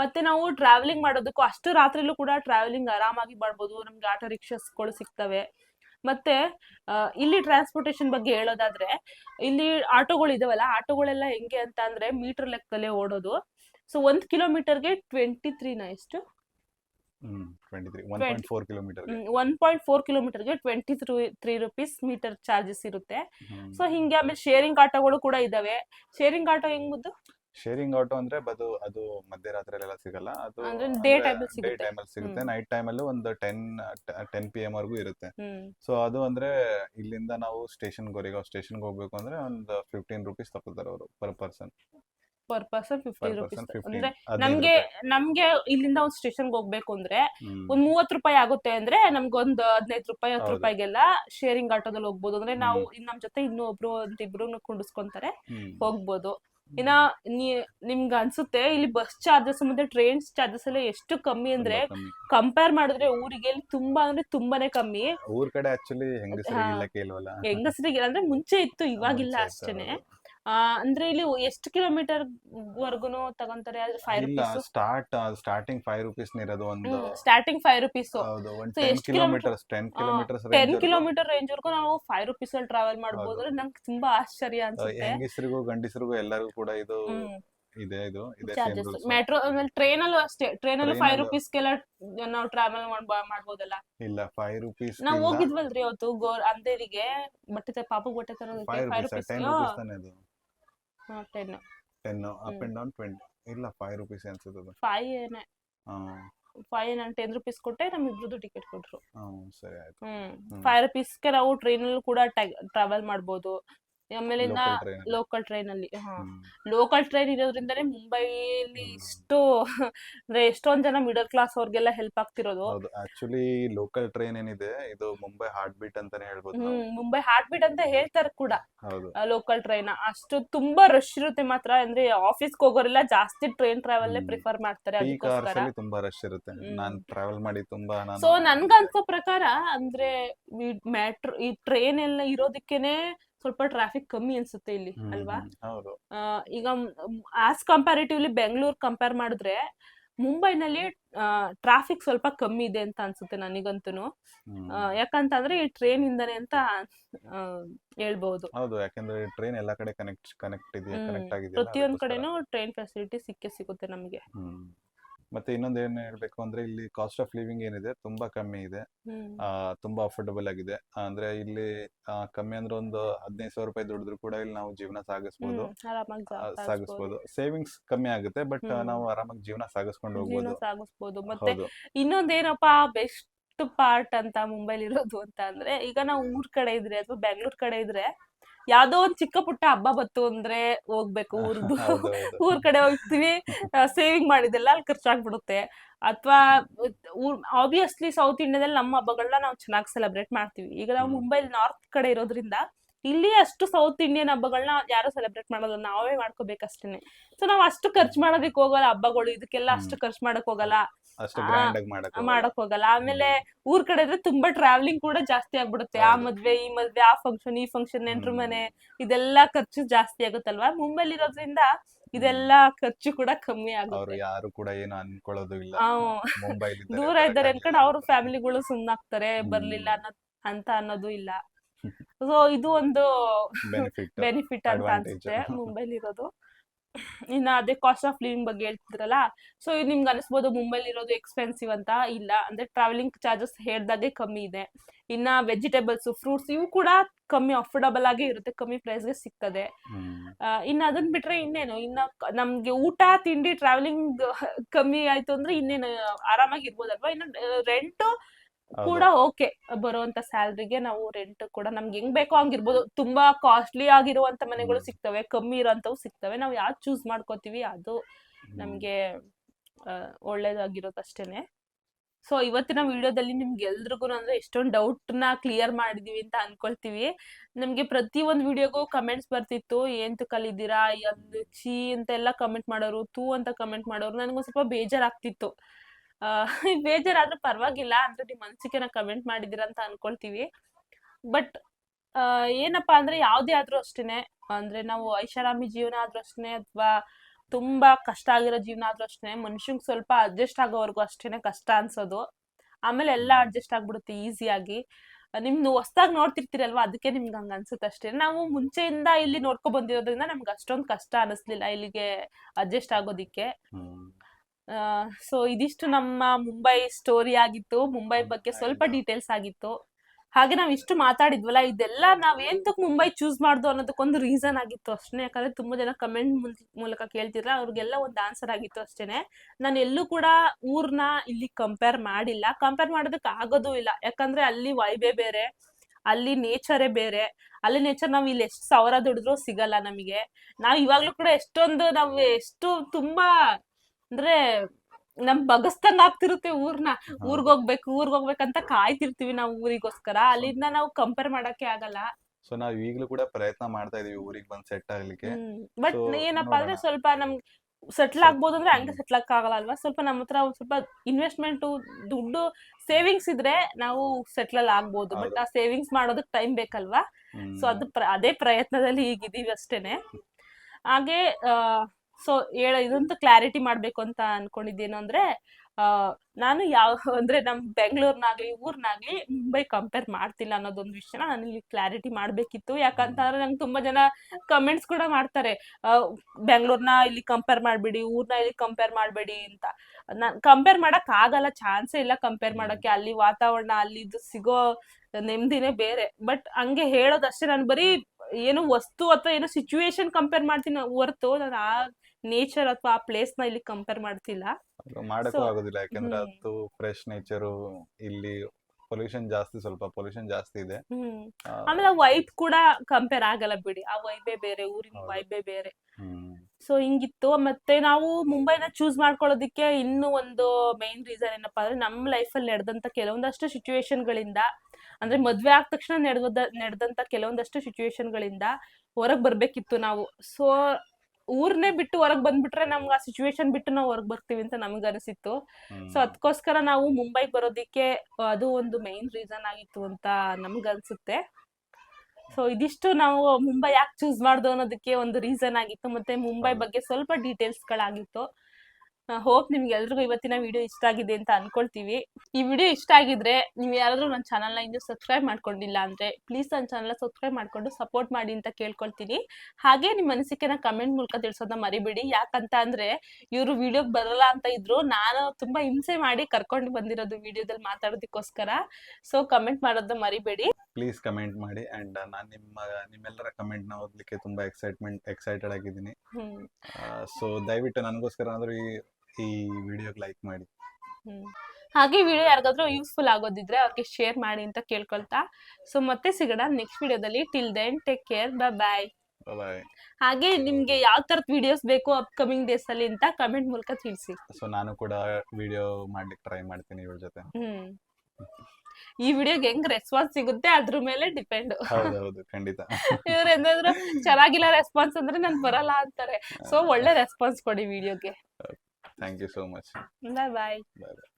ಮತ್ತೆ ನಾವು ಟ್ರಾವೆಲಿಂಗ್ ಮಾಡೋದಕ್ಕೂ ಅಷ್ಟು ರಾತ್ರಿಲೂ ಕೂಡ ಟ್ರಾವೆಲಿಂಗ್ ಆರಾಮಾಗಿ ಮಾಡ್ಬೋದು. ನಮ್ಗೆ ಆಟೋ ರಿಕ್ಷಾಸ್ಗಳು ಸಿಗ್ತವೆ. ಮತ್ತೆ ಇಲ್ಲಿ ಟ್ರಾನ್ಸ್ಪೋರ್ಟೇಶನ್ ಬಗ್ಗೆ ಹೇಳೋದಾದ್ರೆ ಇಲ್ಲಿ ಆಟೋಗಳು ಇದಾವಲ್ಲ ಆಟೋಗಳೆಲ್ಲ ಹೆಂಗೆ ಅಂತ ಅಂದ್ರೆ ಮೀಟರ್ ಲೆಕ್ಕದಲ್ಲೇ ಓಡೋದು. ಸೊ ಒಂದ್ ಕಿಲೋಮೀಟರ್ಗೆ ಟ್ವೆಂಟಿ ತ್ರೀನ ಎಷ್ಟು? ಒನ್ ಪಾಯಿಂಟ್ ಫೋರ್ ಕಿಲೋಮೀಟರ್ಗೆ twenty three rupees meter charges ಇರುತ್ತೆ. ಸೊ ಹಿಂಗೆ ಆಮೇಲೆ ಶೇರಿಂಗ್ ಆಟೋಗಳು ಕೂಡ ಇದಾವೆ. ಶೇರಿಂಗ್ ಆಟೋ ಹೆಂಗ್ ಮುದ್ದು ಶೇರಿಂಗ್ ಆಟೋ ಅಂದ್ರೆ ಅದು ಅದು ಮಧ್ಯರಾತ್ರಿಯಲ್ಲೆಲ್ಲ ಸಿಗಲ್ಲ. ಅದು ಡೇ ಟೈಮ್ ಅಲ್ಲಿ ಸಿಗುತ್ತೆ. ನೈಟ್ ಟೈಮ್ ಅಲ್ಲಿ ಒಂದು ಟೆನ್ ಟೆನ್ ಪಿ ಎಂ ವರೆಗೂ ಇರುತ್ತೆ. ಸೊ ಅದು ಅಂದ್ರೆ ಇಲ್ಲಿಂದ ನಾವು ಸ್ಟೇಷನ್ ಗೋರಿಗಾಂವ್ ಸ್ಟೇಷನ್ಗೆ ಹೋಗ್ಬೇಕು ಅಂದ್ರೆ ಒಂದು ಫಿಫ್ಟೀನ್ ರುಪೀಸ್ ತಗೋತಾರೆ ಅವರು per person per person fifty rupees ಅಂದ್ರೆ ನಮ್ಗೆ ನಮ್ಗೆ ಇಲ್ಲಿಂದ ಒಂದ್ ಸ್ಟೇಷನ್ಗೆ ಹೋಗ್ಬೇಕು ಅಂದ್ರೆ ಒಂದ್ ಮೂವತ್ ರೂಪಾಯಿ ಆಗುತ್ತೆ ಅಂದ್ರೆ ನಮ್ಗೊಂದ್ ಹದಿನೈದು ರೂಪಾಯಿ ಹತ್ತು. ರೂಪಾಯಿಗೆಲ್ಲ ಶೇರಿಂಗ್ ಆಟೋದಲ್ಲಿ ಹೋಗ್ಬೋದು. ಅಂದ್ರೆ ನಾವು ನಮ್ ಜೊತೆ ಇನ್ನೂ ಒಬ್ರು ಅಂತ ಇಬ್ರು ಕುಂಡಿಸ್ಕೊಂತಾರೆ. ಹೋಗ್ಬೋದು. ಇನ್ನ ನಿಮ್ಗೆ ಅನ್ಸುತ್ತೆ ಇಲ್ಲಿ ಬಸ್ ಚಾರ್ಜಸ್ ಮತ್ತೆ ಟ್ರೈನ್ ಚಾರ್ಜಸ್ ಎಲ್ಲ ಎಷ್ಟು ಕಮ್ಮಿ ಅಂದ್ರೆ ಕಂಪೇರ್ ಮಾಡಿದ್ರೆ ಊರಿಗೆ ತುಂಬಾ ಅಂದ್ರೆ ತುಂಬಾನೇ ಕಮ್ಮಿ. ಊರ್ ಕಡೆ ಆಕ್ಚುಲಿ ಹೆಂಗಸರಿಗೆ ಅಂದ್ರೆ ಮುಂಚೆ ಇತ್ತು ಇವಾಗಿಲ್ಲ ಅಷ್ಟೇನೆ. ಅಂದ್ರೆ ಇಲ್ಲಿ ಎಷ್ಟು ಕಿಲೋಮೀಟರ್ ವರ್ಗುನು ತಗೊಂತಾರೆ? ಫೈವ್ ಇಲ್ಲ rupees start starting five rupees ಇರೋದು ಒಂದು ಸ್ಟಾರ್ಟಿಂಗ್ ಫೈವ್ ರುಪೀಸ್ ಹೌದು ಒಂದು ten? Kilometres ten kilometres ten kilometre range ವರ್ಗು ನಾವು ಫೈವ್ ರುಪೀಸ್ ಅಲ್ಲಿ ಟ್ರಾವೆಲ್ ಮಾಡ್ಬೋದು. ಹೌದು. ಅಂದ್ರೆ ನಂಗೆ ತುಂಬಾ ಆಶ್ಚರ್ಯ ಅನ್ಸುತ್ತೆ. ಹೆಂಗಸರಿಗೂ ಗಂಡಸರಿಗೂ ಎಲ್ಲರಿಗೂ ಕೂಡ ಇದು ಇದೆ ಇದು ಚಾರ್ಜಸ್ ಮೆಟ್ರೋ ಆಮೇಲೆ ಟ್ರೈನ್ ಅಲ್ಲೂ ಅಷ್ಟೇ. ಟ್ರೈನ್ ಅಲ್ಲೂ ಫೈವ್ ರುಪೀಸ್ ರುಪೀಸ್ಗೆಲ್ಲ ನಾವು ಟ್ರಾವೆಲ್ ಮಾಡ್ಬೋದಲ್ಲ? ಇಲ್ಲ ಫೈವ್ ರುಪೀಸ್ ನಾವು ಹೋಗಿದ್ವಲ್ರಿ ಅವತ್ತು ಗೋರ್ ಅಂದೇರಿಗೆ ಬಟ್ಟೆ ಪಾಪ ಬಟ್ಟೆ ತರೋದಕ್ಕೆ five rupees ten ten up. And down twenty ಇಲ್ಲ ಫೈವ್ ರುಪೀಸ್ ಅನ್ಸುತ್ತೆ ಅದು ಫೈವ್ ಏನೇ. ಫೈವ್ ನಾನು ಟೆನ್ ರುಪೀಸ್ ಕೊಟ್ಟೆ ನಮ್ ಇಬ್ರದ್ದು ಟಿಕೆಟ್ ಕೊಟ್ರು. ಸರಿ ಆಯ್ತು. ಫೈವ್ ರುಪೀಸ್ಗೆ ನಾವು ಟ್ರೈನಲ್ಲಿ ಕೂಡ ಟ್ರಾವೆಲ್ ಮಾಡ್ಬೋದು. ಆಮೇಲೆ. ಲೋಕಲ್ ಟ್ರೈನ್ ಅಲ್ಲಿ. ಹಾ. ಲೋಕಲ್ ಟ್ರೈನ್ ಇರೋದ್ರಿಂದನೇ ಮುಂಬೈಲಿ. ಇಷ್ಟು <laughs> ಅಂದ್ರೆ ಎಷ್ಟೊಂದ್ ಜನ ಮಿಡಲ್ ಕ್ಲಾಸ್ ಅವ್ರಿಗೆಲ್ಲ ಹೆಲ್ಪ್ ಆಗ್ತಿರೋದು. ಆಕ್ಚುಲಿ ಲೋಕಲ್ ಟ್ರೈನ್ ಏನಿದೆ ಇದು ಮುಂಬೈ ಹಾರ್ಟ್ ಬೀಟ್ ಅಂತಾನೆ ಹೇಳ್ಬೋದು ಮುಂಬೈ ಹಾರ್ಟ್ ಬೀಟ್ ಅಂತ ಹೇಳ್ತಾರೆ ಕೂಡ. ಲೋಕಲ್ ಟ್ರೈನ್ ಅಷ್ಟು ತುಂಬಾ ರಶ್ ಇರುತ್ತೆ ಮಾತ್ರ ಅಂದ್ರೆ ಆಫೀಸ್ಗೆ ಹೋಗೋರೆಲ್ಲ ಜಾಸ್ತಿ ಟ್ರೈನ್ ಟ್ರಾವೆಲ್ ಪ್ರಿಫರ್ ಮಾಡ್ತಾರೆ ಅದಕ್ಕೋಸ್ಕರ. ತುಂಬಾ ರಶ್ ಇರುತ್ತೆ. ನಾನು ಟ್ರಾವೆಲ್ ಮಾಡಿ ತುಂಬಾ ಸೊ ನನ್ಗನ್ಸೋ ಪ್ರಕಾರ ಅಂದ್ರೆ ಮ್ಯಾಟ್ರ್ ಮೆಟ್ರೋ ಈ ಟ್ರೈನ್ ಎಲ್ಲ ಇರೋದಕ್ಕೇನೆ ಸ್ವಲ್ಪ ಟ್ರಾಫಿಕ್ ಕಮ್ಮಿ ಅನ್ಸುತ್ತೆ ಇಲ್ಲಿ ಅಲ್ವಾ? ಈಗ ಆಸ್ ಕಂಪ್ಯಾರಿಟಿವ್ಲಿ ಬೆಂಗಳೂರು ಕಂಪೇರ್ ಮಾಡಿದ್ರೆ ಮುಂಬೈನಲ್ಲಿ ಟ್ರಾಫಿಕ್ ಸ್ವಲ್ಪ ಕಮ್ಮಿ ಇದೆ ಅಂತ ಅನ್ಸುತ್ತೆ ನನಗಂತೂ. ಯಾಕಂತಂದ್ರೆ ಈ ಟ್ರೈನ್ ಇಂದಾನೆ ಅಂತ ಹೇಳ್ಬಹುದು ಹೌದು ಯಾಕಂದ್ರೆ ಟ್ರೈನ್ ಎಲ್ಲಾ ಕಡೆ ಕನೆಕ್ಟ್ ಕನೆಕ್ಟ್ ಇದೆಯಾ ಕನೆಕ್ಟ್ ಆಗಿದೆ ಪ್ರತಿಯೊಂದ್ ಕಡೆನೂ ಟ್ರೈನ್ ಫೆಸಿಲಿಟಿ ಸಿಕ್ಕೇ ಸಿಗುತ್ತೆ ನಮಗೆ. ಮತ್ತೆ ಇನ್ನೊಂದು ಏನ್ ಹೇಳ್ಬೇಕು ಅಂದ್ರೆ ಇಲ್ಲಿ ಕಾಸ್ಟ್ ಆಫ್ ಲಿವಿಂಗ್ ಏನಿದೆ ತುಂಬಾ ಕಮ್ಮಿ ಇದೆ. ಆ, ತುಂಬಾ ಅಫೋರ್ಡಬಲ್ ಆಗಿದೆ. ಅಂದ್ರೆ ಇಲ್ಲಿ ಆ, ಕಮ್ಮಿ ಅಂದ್ರೆ ಒಂದು ಹದಿನೈದು ಸಾವಿರ ರೂಪಾಯಿ ದುಡಿದ್ರು ಕೂಡ ಇಲ್ಲಿ ನಾವು ಜೀವನ ಸಾಗಿಸ್ಬೋದು. ಆರಾಮಾಗಿ ಆ, ಸಾಗಿಸ್ಬೋದು. ಸೇವಿಂಗ್ಸ್ ಕಮ್ಮಿ ಆಗುತ್ತೆ ಬಟ್ ಹ್ಮ್. ನಾವು ಆರಾಮಾಗಿ ಜೀವನ ಸಾಗಿಸ್ಕೊಂಡು ಹೋಗ್ಬೋದು. ಸಾಗಿಸ್ಬೋದು. ಮತ್ತೆ ಹೌದು. ಇನ್ನೊಂದೇನಪ್ಪಾ ಬೆಸ್ಟ್ ಪಾರ್ಟ್ ಅಂತ ಮುಂಬೈಲಿ ಇರೋದು ಅಂತ ಅಂದ್ರೆ ಈಗ ನಾವು ಊರ್ ಕಡೆ ಇದ್ರೆ ಅಥವಾ ಬೆಂಗಳೂರ್ ಕಡೆ ಇದ್ರೆ ಯಾವ್ದೋ ಒಂದ್ ಚಿಕ್ಕ ಪುಟ್ಟ ಹಬ್ಬ ಬತ್ತು ಅಂದ್ರೆ ಹೋಗ್ಬೇಕು <laughs> ಊರ್ದು. ಊರ್ ಕಡೆ ಹೋಗ್ತೀವಿ. ಸೇವಿಂಗ್ ಮಾಡಿದೆಲ್ಲ ಅಲ್ಲಿ ಖರ್ಚಾಗ್ಬಿಡುತ್ತೆ. ಅಥವಾ ಆಬ್ವಿಯಸ್ಲಿ ಸೌತ್ ಇಂಡಿಯಾದಲ್ಲಿ ನಮ್ಮ ಹಬ್ಬಗಳನ್ನ ನಾವು ಚೆನ್ನಾಗಿ ಸೆಲೆಬ್ರೇಟ್ ಮಾಡ್ತೀವಿ. ಈಗ ನಾವು ಮುಂಬೈ ಮುಂಬೈಲಿ ನಾರ್ತ್ ಕಡೆ ಇರೋದ್ರಿಂದ ಇಲ್ಲಿ ಅಷ್ಟು ಸೌತ್ ಇಂಡಿಯನ್ ಹಬ್ಬಗಳನ್ನ ಯಾರು ಸೆಲೆಬ್ರೇಟ್ ಮಾಡಲ್ಲ ನಾವೇ ಮಾಡ್ಕೋಬೇಕಷ್ಟೇನೆ. ಸೊ ನಾವು ಅಷ್ಟು ಖರ್ಚು ಮಾಡೋದಕ್ಕೆ ಹೋಗಲ್ಲ ಹಬ್ಬಗಳು ಇದಕ್ಕೆಲ್ಲ ಅಷ್ಟು ಖರ್ಚು ಮಾಡಕ್ ಹೋಗಲ್ಲ. ಅಷ್ಟು ಗ್ರ್ಯಾಂಡ್ ಆಗಿ ಮಾಡಕ್ ಹೋಗಲ್ಲ. ಮಾಡಕ್ ಹೋಗಲ್ಲ. ಆಮೇಲೆ ಊರ್ ಕಡೆ ಇದ್ರೆ ತುಂಬಾ ಟ್ರಾವೆಲಿಂಗ್ ಕೂಡ ಜಾಸ್ತಿ ಆಗ್ಬಿಡುತ್ತೆ. ಆ ಮದ್ವೆ ಈ ಮದ್ವೆ ಆ ಫಂಕ್ಷನ್ ಈ ಫಂಕ್ಷನ್ ನೆಂಟ್ರ ಮನೆ ಇದೆಲ್ಲಾ ಖರ್ಚು ಜಾಸ್ತಿ ಆಗುತ್ತಲ್ವಾ? ಮುಂಬೈಲಿ ಇರೋದ್ರಿಂದ ಇದೆಲ್ಲ ಖರ್ಚು ಕೂಡ ಕಮ್ಮಿ ಅವ್ರು ಆಗುತ್ತೆ ಯಾರು ಕೂಡ ಏನು ಅನ್ಕೊಳ್ಳೋದು ಇಲ್ಲ. ದೂರ ಇದ್ದಾರೆ ಅನ್ಕೊಂಡು ಅವ್ರ ಫ್ಯಾಮಿಲಿಗಳು ಸುಮ್ನಾಗ್ತಾರೆ ಹ್ಮ್. ಬರ್ಲಿಲ್ಲ ಅನ್ನೋದ್ ಅಂತ ಅನ್ನೋದು ಇಲ್ಲ. <laughs> ಸೊ ಇದು ಒಂದು ಬೆನಿಫಿಟ್ <laughs> ಅಂತ. ಅನ್ಸುತ್ತೆ. ಮುಂಬೈಲಿ ಇರೋದು ಇನ್ನ ಅದೇ ಕಾಸ್ಟ್ ಆಫ್ ಲಿವಿಂಗ್ ಬಗ್ಗೆ ಹೇಳ್ತಿದ್ರಲ್ಲ? ಸೊ ಇದು ನಿಮ್ಗೆ ಅನಿಸ್ಬೋದು ಮುಂಬೈಲಿ ಇರೋದು ಎಕ್ಸ್ಪೆನ್ಸಿವ್ ಅಂತ? ಇಲ್ಲ. ಅಂದ್ರೆ ಟ್ರಾವೆಲಿಂಗ್ ಚಾರ್ಜಸ್ ಹೇಳ್ದಾಗೆ ಕಮ್ಮಿ ಇದೆ. ಇನ್ನ ವೆಜಿಟೇಬಲ್ಸ್ ಫ್ರೂಟ್ಸ್ ಇವು ಕೂಡ ಕಮ್ಮಿ ಅಫೋರ್ಡಬಲ್ ಆಗಿ ಇರುತ್ತೆ. ಕಮ್ಮಿ ಪ್ರೈಸ್ಗೆ ಸಿಗ್ತದೆ. ಇನ್ನು ಇನ್ನ ಅದನ್ನ ಬಿಟ್ರೆ ಇನ್ನೇನು? ಇನ್ನ ನಮ್ಗೆ ಊಟ ತಿಂಡಿ ಟ್ರಾವೆಲಿಂಗ್ ಕಮ್ಮಿ ಆಯ್ತು ಅಂದ್ರೆ ಇನ್ನೇನು ಆರಾಮಾಗಿ ಇರ್ಬೋದಲ್ವಾ ಇನ್ನು ರೆಂಟ್ ಕೂಡ ಓಕೆ ಬರುವಂತ ಸ್ಯಾಲ್ರಿಗೆ ನಾವು ರೆಂಟ್ ಕೂಡ ನಮ್ಗೆ ಹೆಂಗ್ ಬೇಕೋ ಹಂಗಿರ್ಬೋದು ತುಂಬಾ ಕಾಸ್ಟ್ಲಿ ಆಗಿರುವಂತ ಮನೆಗಳು. ಸಿಗ್ತವೆ ಕಮ್ಮಿ ಇರೋಂಥವು ಸಿಗ್ತವೆ. ನಾವು ಯಾವ್ದು ಚೂಸ್ ಮಾಡ್ಕೋತೀವಿ ಅದು ನಮ್ಗೆ ಒಳ್ಳೇದಾಗಿರೋದಷ್ಟೇನೆ ಸೊ ಇವತ್ತಿನ ವಿಡಿಯೋದಲ್ಲಿ ನಿಮ್ಗೆ ಎಲ್ರಿಗೂ ಅಂದ್ರೆ ಎಷ್ಟೊಂದು ಡೌಟ್ನ ಕ್ಲಿಯರ್ ಮಾಡಿದೀವಿ ಅಂತ ಅನ್ಕೊಳ್ತೀವಿ. ನಮ್ಗೆ ಪ್ರತಿ ಒಂದ್ ವಿಡಿಯೋಗೂ ಕಮೆಂಟ್ಸ್ ಬರ್ತಿತ್ತು. ಏಂತ ಕಲಿದಿರಾ ಚೀ ಅಂತ ಎಲ್ಲ ಕಮೆಂಟ್ ಮಾಡೋರು ತೂ ಅಂತ ಕಮೆಂಟ್ ಮಾಡೋರು ನನಗೊಂದು ಸ್ವಲ್ಪ ಬೇಜಾರಾಗ್ತಿತ್ತು. <laughs> ಬೇಜಾರಾದ್ರೂ ಪರವಾಗಿಲ್ಲ ಅಂದ್ರೆ ನಿಮ್ ಮನ್ಸಿಗೆ ಕಮೆಂಟ್ ಮಾಡಿದೀರ ಅಂತ ಅನ್ಕೊಳ್ತೀವಿ ಬಟ್ ಏನಪ್ಪಾ ಅಂದ್ರೆ ಯಾವ್ದೇ ಆದ್ರೂ ಅಷ್ಟೇನೆ. ಅಂದ್ರೆ ನಾವು ಐಷಾರಾಮಿ ಜೀವನ ಆದ್ರೂ ಅಷ್ಟೇನೆ ಅಥವಾ ತುಂಬಾ ಕಷ್ಟ ಆಗಿರೋ ಜೀವನ ಆದ್ರೂ ಅಷ್ಟೇ ಮನುಷ್ಯಂಗ್ ಸ್ವಲ್ಪ ಅಡ್ಜಸ್ಟ್ ಆಗೋವರೆಗೂ ಅಷ್ಟೇನೆ ಕಷ್ಟ ಅನ್ಸೋದು. ಆಮೇಲೆ ಎಲ್ಲ ಅಡ್ಜಸ್ಟ್ ಆಗ್ಬಿಡುತ್ತೆ ಈಸಿಯಾಗಿ ನಿಮ್ದು ಹೊಸ್ದಾಗ್ ನೋಡ್ತಿರ್ತೀರಲ್ವಾ ಅದಕ್ಕೆ ನಿಮ್ಗೆ ಹಂಗ ಅನ್ಸುತ್ತೆ ಅಷ್ಟೇ. ನಾವು ಮುಂಚೆಯಿಂದ ಇಲ್ಲಿ ನೋಡ್ಕೊ ಬಂದಿರೋದ್ರಿಂದ ನಮ್ಗೆ ಅಷ್ಟೊಂದು ಕಷ್ಟ ಅನಿಸ್ಲಿಲ್ಲ ಇಲ್ಲಿಗೆ ಅಡ್ಜಸ್ಟ್ ಆಗೋದಿಕ್ಕೆ. ಸೊ ಇದಿಷ್ಟು ನಮ್ಮ ಮುಂಬೈ ಸ್ಟೋರಿ ಆಗಿತ್ತು. ಮುಂಬೈ ಬಗ್ಗೆ ಸ್ವಲ್ಪ ಡೀಟೇಲ್ಸ್ ಆಗಿತ್ತು. ಹಾಗೆ ನಾವ್ ಇಷ್ಟು ಮಾತಾಡಿದ್ವಲ್ಲ ಇದೆಲ್ಲ ನಾವ್ ಏಂತಕ್ ಮುಂಬೈ ಚೂಸ್ ಮಾಡ್ದು ಅನ್ನೋದಕ್ಕೊಂದು ರೀಸನ್ ಆಗಿತ್ತು ಅಷ್ಟೇ. ಯಾಕಂದ್ರೆ ತುಂಬಾ ಜನ ಕಮೆಂಟ್ ಮೂಲಕ ಕೇಳ್ತಿದ್ರ ಅವ್ರಿಗೆಲ್ಲ ಒಂದು ಆನ್ಸರ್ ಆಗಿತ್ತು ಅಷ್ಟೇನೆ. ನಾನು ಎಲ್ಲೂ ಕೂಡ ಊರ್ನ ಇಲ್ಲಿ ಕಂಪೇರ್ ಮಾಡಿಲ್ಲ. ಕಂಪೇರ್ ಮಾಡೋದಕ್ಕೆ ಆಗೋದು ಇಲ್ಲ. ಯಾಕಂದ್ರೆ ಅಲ್ಲಿ ವೈಬೆ ಬೇರೆ ಅಲ್ಲಿ ನೇಚರೇ ಬೇರೆ. ಅಲ್ಲಿ ನೇಚರ್ ನಾವ್ ಇಲ್ಲಿ ಎಷ್ಟು ಸಾವಿರ ದುಡಿದ್ರು ಸಿಗಲ್ಲ ನಮಗೆ. ನಾವ್ ಇವಾಗ್ಲೂ ಕೂಡ ಎಷ್ಟೊಂದು ನಾವು ಎಷ್ಟು ತುಂಬಾ ಅಂದ್ರೆ ನಮ್ ಬಗಸ್ತಂಗ್ ಆಗ್ತಿರುತ್ತೆ ಊರ್ನ. ಊರ್ಗ್ ಹೋಗ್ಬೇಕು ಊರ್ಗ್ ಹೋಗ್ಬೇಕಂತ ಕಾಯ್ತಿರ್ತೀವಿ ನಾವು ಊರಿಗೋಸ್ಕರ. ಅಲ್ಲಿಂದ ನಾವು ಕಂಪೇರ್ ಮಾಡಕ್ಕೆ ಆಗಲ್ಲ. ಸೊ ನಾವ್ ಈಗ್ಲೂ ಕೂಡ ಪ್ರಯತ್ನ ಮಾಡ್ತಾ ಇದೀವಿ ಊರಿಗೆ ಬಂದ್ ಸೆಟ್ ಆಗ್ಲಿಕ್ಕೆ. ಬಟ್ ಏನಪ್ಪಾ ಅಂದ್ರೆ ಸ್ವಲ್ಪ ನಮ್ಗೆ ಸೆಟ್ಲ್ ಆಗ್ಬೋದು ಅಂದ್ರೆ ಹಂಗೆ ಸೆಟ್ಲ್ ಆಗಲ್ಲ ಅಲ್ವಾ? ಸ್ವಲ್ಪ ನಮ್ಮ ಹತ್ರ ಸ್ವಲ್ಪ ಇನ್ವೆಸ್ಟ್ಮೆಂಟ್ ದುಡ್ಡು ಸೇವಿಂಗ್ಸ್ ಇದ್ರೆ ನಾವು ಸೆಟ್ಲ್ ಆಗ್ಬೋದು. ಬಟ್ ಆ ಸೇವಿಂಗ್ಸ್ ಮಾಡೋದಕ್ಕೆ ಟೈಮ್ ಬೇಕಲ್ವಾ. ಸೊ ಅದು ಅದೇ ಪ್ರಯತ್ನದಲ್ಲಿ ಈಗಿದೀವಿ ಅಷ್ಟೇನೆ. ಹಾಗೆ ಸೊ ಹೇಳ ಇದಂತೂ ಕ್ಲಾರಿಟಿ ಮಾಡ್ಬೇಕು ಅಂತ ಅನ್ಕೊಂಡಿದ್ದೇನು ಅಂದ್ರೆ ಆ, ನಾನು ಯಾವ ಅಂದ್ರೆ ನಮ್ ಬೆಂಗಳೂರ್ನಾಗ್ಲಿ ಊರ್ನಾಗ್ಲಿ ಮುಂಬೈ ಕಂಪೇರ್ ಮಾಡ್ತಿಲ್ಲ ಅನ್ನೋದೊಂದು ವಿಷಯ ನಾನು ಇಲ್ಲಿ ಕ್ಲಾರಿಟಿ ಮಾಡ್ಬೇಕಿತ್ತು. ಯಾಕಂತಂದ್ರೆ ನಂಗೆ ತುಂಬಾ ಜನ ಕಮೆಂಟ್ಸ್ ಕೂಡ ಮಾಡ್ತಾರೆ. ಬೆಂಗಳೂರ್ನ ಇಲ್ಲಿ ಕಂಪೇರ್ ಮಾಡ್ಬೇಡಿ ಊರ್ನ ಇಲ್ಲಿ ಕಂಪೇರ್ ಮಾಡ್ಬೇಡಿ ಅಂತ. ನಾನ್ ಕಂಪೇರ್ ಮಾಡಕ್ ಆಗಲ್ಲ ಚಾನ್ಸೇ ಇಲ್ಲ ಕಂಪೇರ್ ಮಾಡಕ್ಕೆ. ಅಲ್ಲಿ ವಾತಾವರಣ ಅಲ್ಲಿ ಇದು ಸಿಗೋ ನೆಮ್ಮದಿನೇ ಬೇರೆ. ಬಟ್ ಹಂಗೆ ಹೇಳೋದಷ್ಟೇ ನಾನು ಬರೀ ಏನು ವಸ್ತು ಅಥವಾ ಏನೋ ಸಿಚುವೇಶನ್ ಕಂಪೇರ್ ಮಾಡ್ತೀನಿ ಹೊರ್ತು. ನಾನು ಆ ನೇಚರ್ ಅಥವಾ ಆ ಪ್ಲೇಸ್ನ ಇಲ್ಲಿ ಕಂಪೇರ್ ಮಾಡ್ತಿಲ್ಲ. ಮಾಡಕ್ಕೂ ಆಗೋದಿಲ್ಲ ಯಾಕಂದ್ರೆ ಅದು ಫ್ರೆಶ್ ನೇಚರ್ ಇಲ್ಲಿ ಪೊಲ್ಯೂಷನ್ ಜಾಸ್ತಿ ಸ್ವಲ್ಪ ಪೊಲ್ಯೂಷನ್ ಜಾಸ್ತಿ ಇದೆ. ಆಮೇಲೆ ವೈಬ್ ಕೂಡ ಕಂಪೇರ್ ಆಗಲ್ಲ ಬಿಡಿ ಆ ವೈಬೇ ಬೇರೆ ಊರಿನ. ವೈಬೇ ಬೇರೆ. ಸೊ ಹಿಂಗಿತ್ತು. ಮತ್ತೆ ನಾವು ಮುಂಬೈನ ಚೂಸ್ ಮಾಡ್ಕೊಳ್ಳೋದಕ್ಕೆ ಇನ್ನೂ ಒಂದು ಮೇನ್ ರೀಸನ್ ಏನಪ್ಪಾ ಅಂದ್ರೆ ನಮ್ಮ ಲೈಫಲ್ಲಿ ನಡೆದಂತ ಕೆಲವೊಂದಷ್ಟು ಸಿಚುವೇಶನ್ ಗಳಿಂದ ಅಂದ್ರೆ ಮದ್ವೆ ಆದ ತಕ್ಷಣ ನಡೆದ ನಡೆದಂತ ಕೆಲವೊಂದಷ್ಟು ಸಿಚುವೇಶನ್ ಗಳಿಂದ ಹೊರಗ್ ಬರ್ಬೇಕಿತ್ತು ನಾವು. ಸೊ ಊರ್ನೇ ಬಿಟ್ಟು ಹೊರಗ್ ಬಂದ್ಬಿಟ್ರೆ ನಮ್ಗೆ ಆ ಸಿಚುವೇಶನ್ ಬಿಟ್ಟು ನಾವು ಹೊರಗ್ ಬರ್ತೀವಿ ಅಂತ ನಮ್ಗೆ ಅನಿಸಿತ್ತು. ಸೊ ಅದಕ್ಕೋಸ್ಕರ ನಾವು ಮುಂಬೈಗೆ ಬರೋದಿಕ್ಕೆ ಅದು ಒಂದು ಮೈನ್ ರೀಸನ್ ಆಗಿತ್ತು ಅಂತ ನಮ್ಗನ್ಸುತ್ತೆ ಸೊ ಇದಿಷ್ಟು ನಾವು ಮುಂಬೈ ಯಾಕೆ ಚೂಸ್ ಮಾಡ್ದು ಅನ್ನೋದಕ್ಕೆ ಒಂದು ರೀಸನ್ ಆಗಿತ್ತು. ಮತ್ತೆ ಮುಂಬೈ ಬಗ್ಗೆ ಸ್ವಲ್ಪ ಡೀಟೇಲ್ಸ್ ಗಳಾಗಿತ್ತು. ಹೋಪ್ ನಿಮ್ಗೆ ಎಲ್ರಿಗೂ ಇವತ್ತಿನ ವಿಡಿಯೋ ಇಷ್ಟ ಆಗಿದೆ ಅಂತ ಅನ್ಕೊಳ್ತೀವಿ. ಈ ವಿಡಿಯೋ ಇಷ್ಟ ಆಗಿದ್ರೆ ನೀವು ಯಾರಾದ್ರೂ ನನ್ನ ಚಾನಲ್ನ ಇನ್ನೂ ಸಬ್ಸ್ಕ್ರೈಬ್ ಮಾಡ್ಕೊಂಡಿಲ್ಲ ಅಂದ್ರೆ ಪ್ಲೀಸ್ ನನ್ನ ಚಾನಲ್ನ ಸಬ್ಸ್ಕ್ರೈಬ್ ಮಾಡ್ಕೊಂಡು ಸಪೋರ್ಟ್ ಮಾಡಿ ಅಂತ ಕೇಳ್ಕೊಳ್ತೀನಿ. ಹಾಗೆ ನಿಮ್ಮ ಅನಿಸಿಕೆನ ಕಮೆಂಟ್ ಮೂಲಕ ತಿಳಿಸೋದನ್ನ ಮರಿಬೇಡಿ. ಯಾಕಂತ ಅಂದ್ರೆ ಇವರು ವಿಡಿಯೋಗೆ ಬರಲ್ಲ ಅಂತ ಇದ್ರು. ನಾನು ತುಂಬಾ ಹಿಂಸೆ ಮಾಡಿ ಕರ್ಕೊಂಡು ಬಂದಿರೋದು ವಿಡಿಯೋದಲ್ಲಿ ಮಾತಾಡೋದಕ್ಕೋಸ್ಕರ. ಸೊ ಕಮೆಂಟ್ ಮಾಡೋದನ್ನ ಮರಿಬೇಡಿ. ಪ್ಲೀಸ್ ಕಮೆಂಟ್ ಮಾಡಿ ಅಂಡ್ ನಾನು ನಿಮ್ಮ ನಿಮ್ಮೆಲ್ಲರ ಕಮೆಂಟ್ನ ಓದ್ಲಿಕ್ಕೆ ತುಂಬಾ ಎಕ್ಸೈಟ್ಮೆಂಟ್ ಎಕ್ಸೈಟೆಡ್ ಆಗಿದ್ದೀನಿ. ಸೊ ದಯವಿಟ್ಟು ನನಗೋಸ್ಕರ ಆದ್ರೂ ಈ ಈ ವಿಡಿಯೋಗೆ ಲೈಕ್ ಮಾಡಿ. ಹಾಗೆ ವಿಡಿಯೋ ಯಾರಿಗಾದ್ರೂ ಯೂಸ್ಫುಲ್ ಆಗೋದಿದ್ರೆ ಅವ್ರಿಗೆ ಶೇರ್ ಮಾಡಿ ಅಂತ ಕೇಳ್ಕೊಳ್ತಾ. ಸೊ ಮತ್ತೆ ಸಿಗೋಣ ನೆಕ್ಸ್ಟ್ ವಿಡಿಯೋದಲ್ಲಿ till then take care bye bye bye ಹಾಗೆ ನಿಮ್ಗೆ ಯಾವ ತರದ ವಿಡಿಯೋಸ್ ಬೇಕು ಅಪ್ಕಮಿಂಗ್ ಡೇಸ್ ಅಲ್ಲಿ ಅಂತ ಕಮೆಂಟ್ ಮೂಲಕ ತಿಳಿಸಿ. ಸೊ ನಾನು ಕೂಡ ವಿಡಿಯೋ ಮಾಡ್ಲಿಕ್ಕೆ ಟ್ರೈ ಮಾಡ್ತೀನಿ ಇವ್ರ ಜೊತೆ. ಹ್ಮ್. ಈ ವಿಡಿಯೋಗೆ ಹೆಂಗ್ ರೆಸ್ಪಾನ್ಸ್ ಸಿಗುತ್ತೆ ಅದ್ರ ಮೇಲೆ ಡಿಪೆಂಡ್ ಹೌದೌದು ಖಂಡಿತ. <laughs> ಇವ್ರು ಏನಾದ್ರು ಚೆನ್ನಾಗಿಲ್ಲ ರೆಸ್ಪಾನ್ಸ್ ಅಂದ್ರೆ ನನ್ ಬರಲ್ಲ ಅಂತಾರೆ. ಸೊ ಒಳ್ಳೆ ರೆಸ್ಪಾನ್ಸ್ ಕೊಡಿ ವಿಡಿಯೋಗೆ Thank you so much. Bye bye. Bye bye.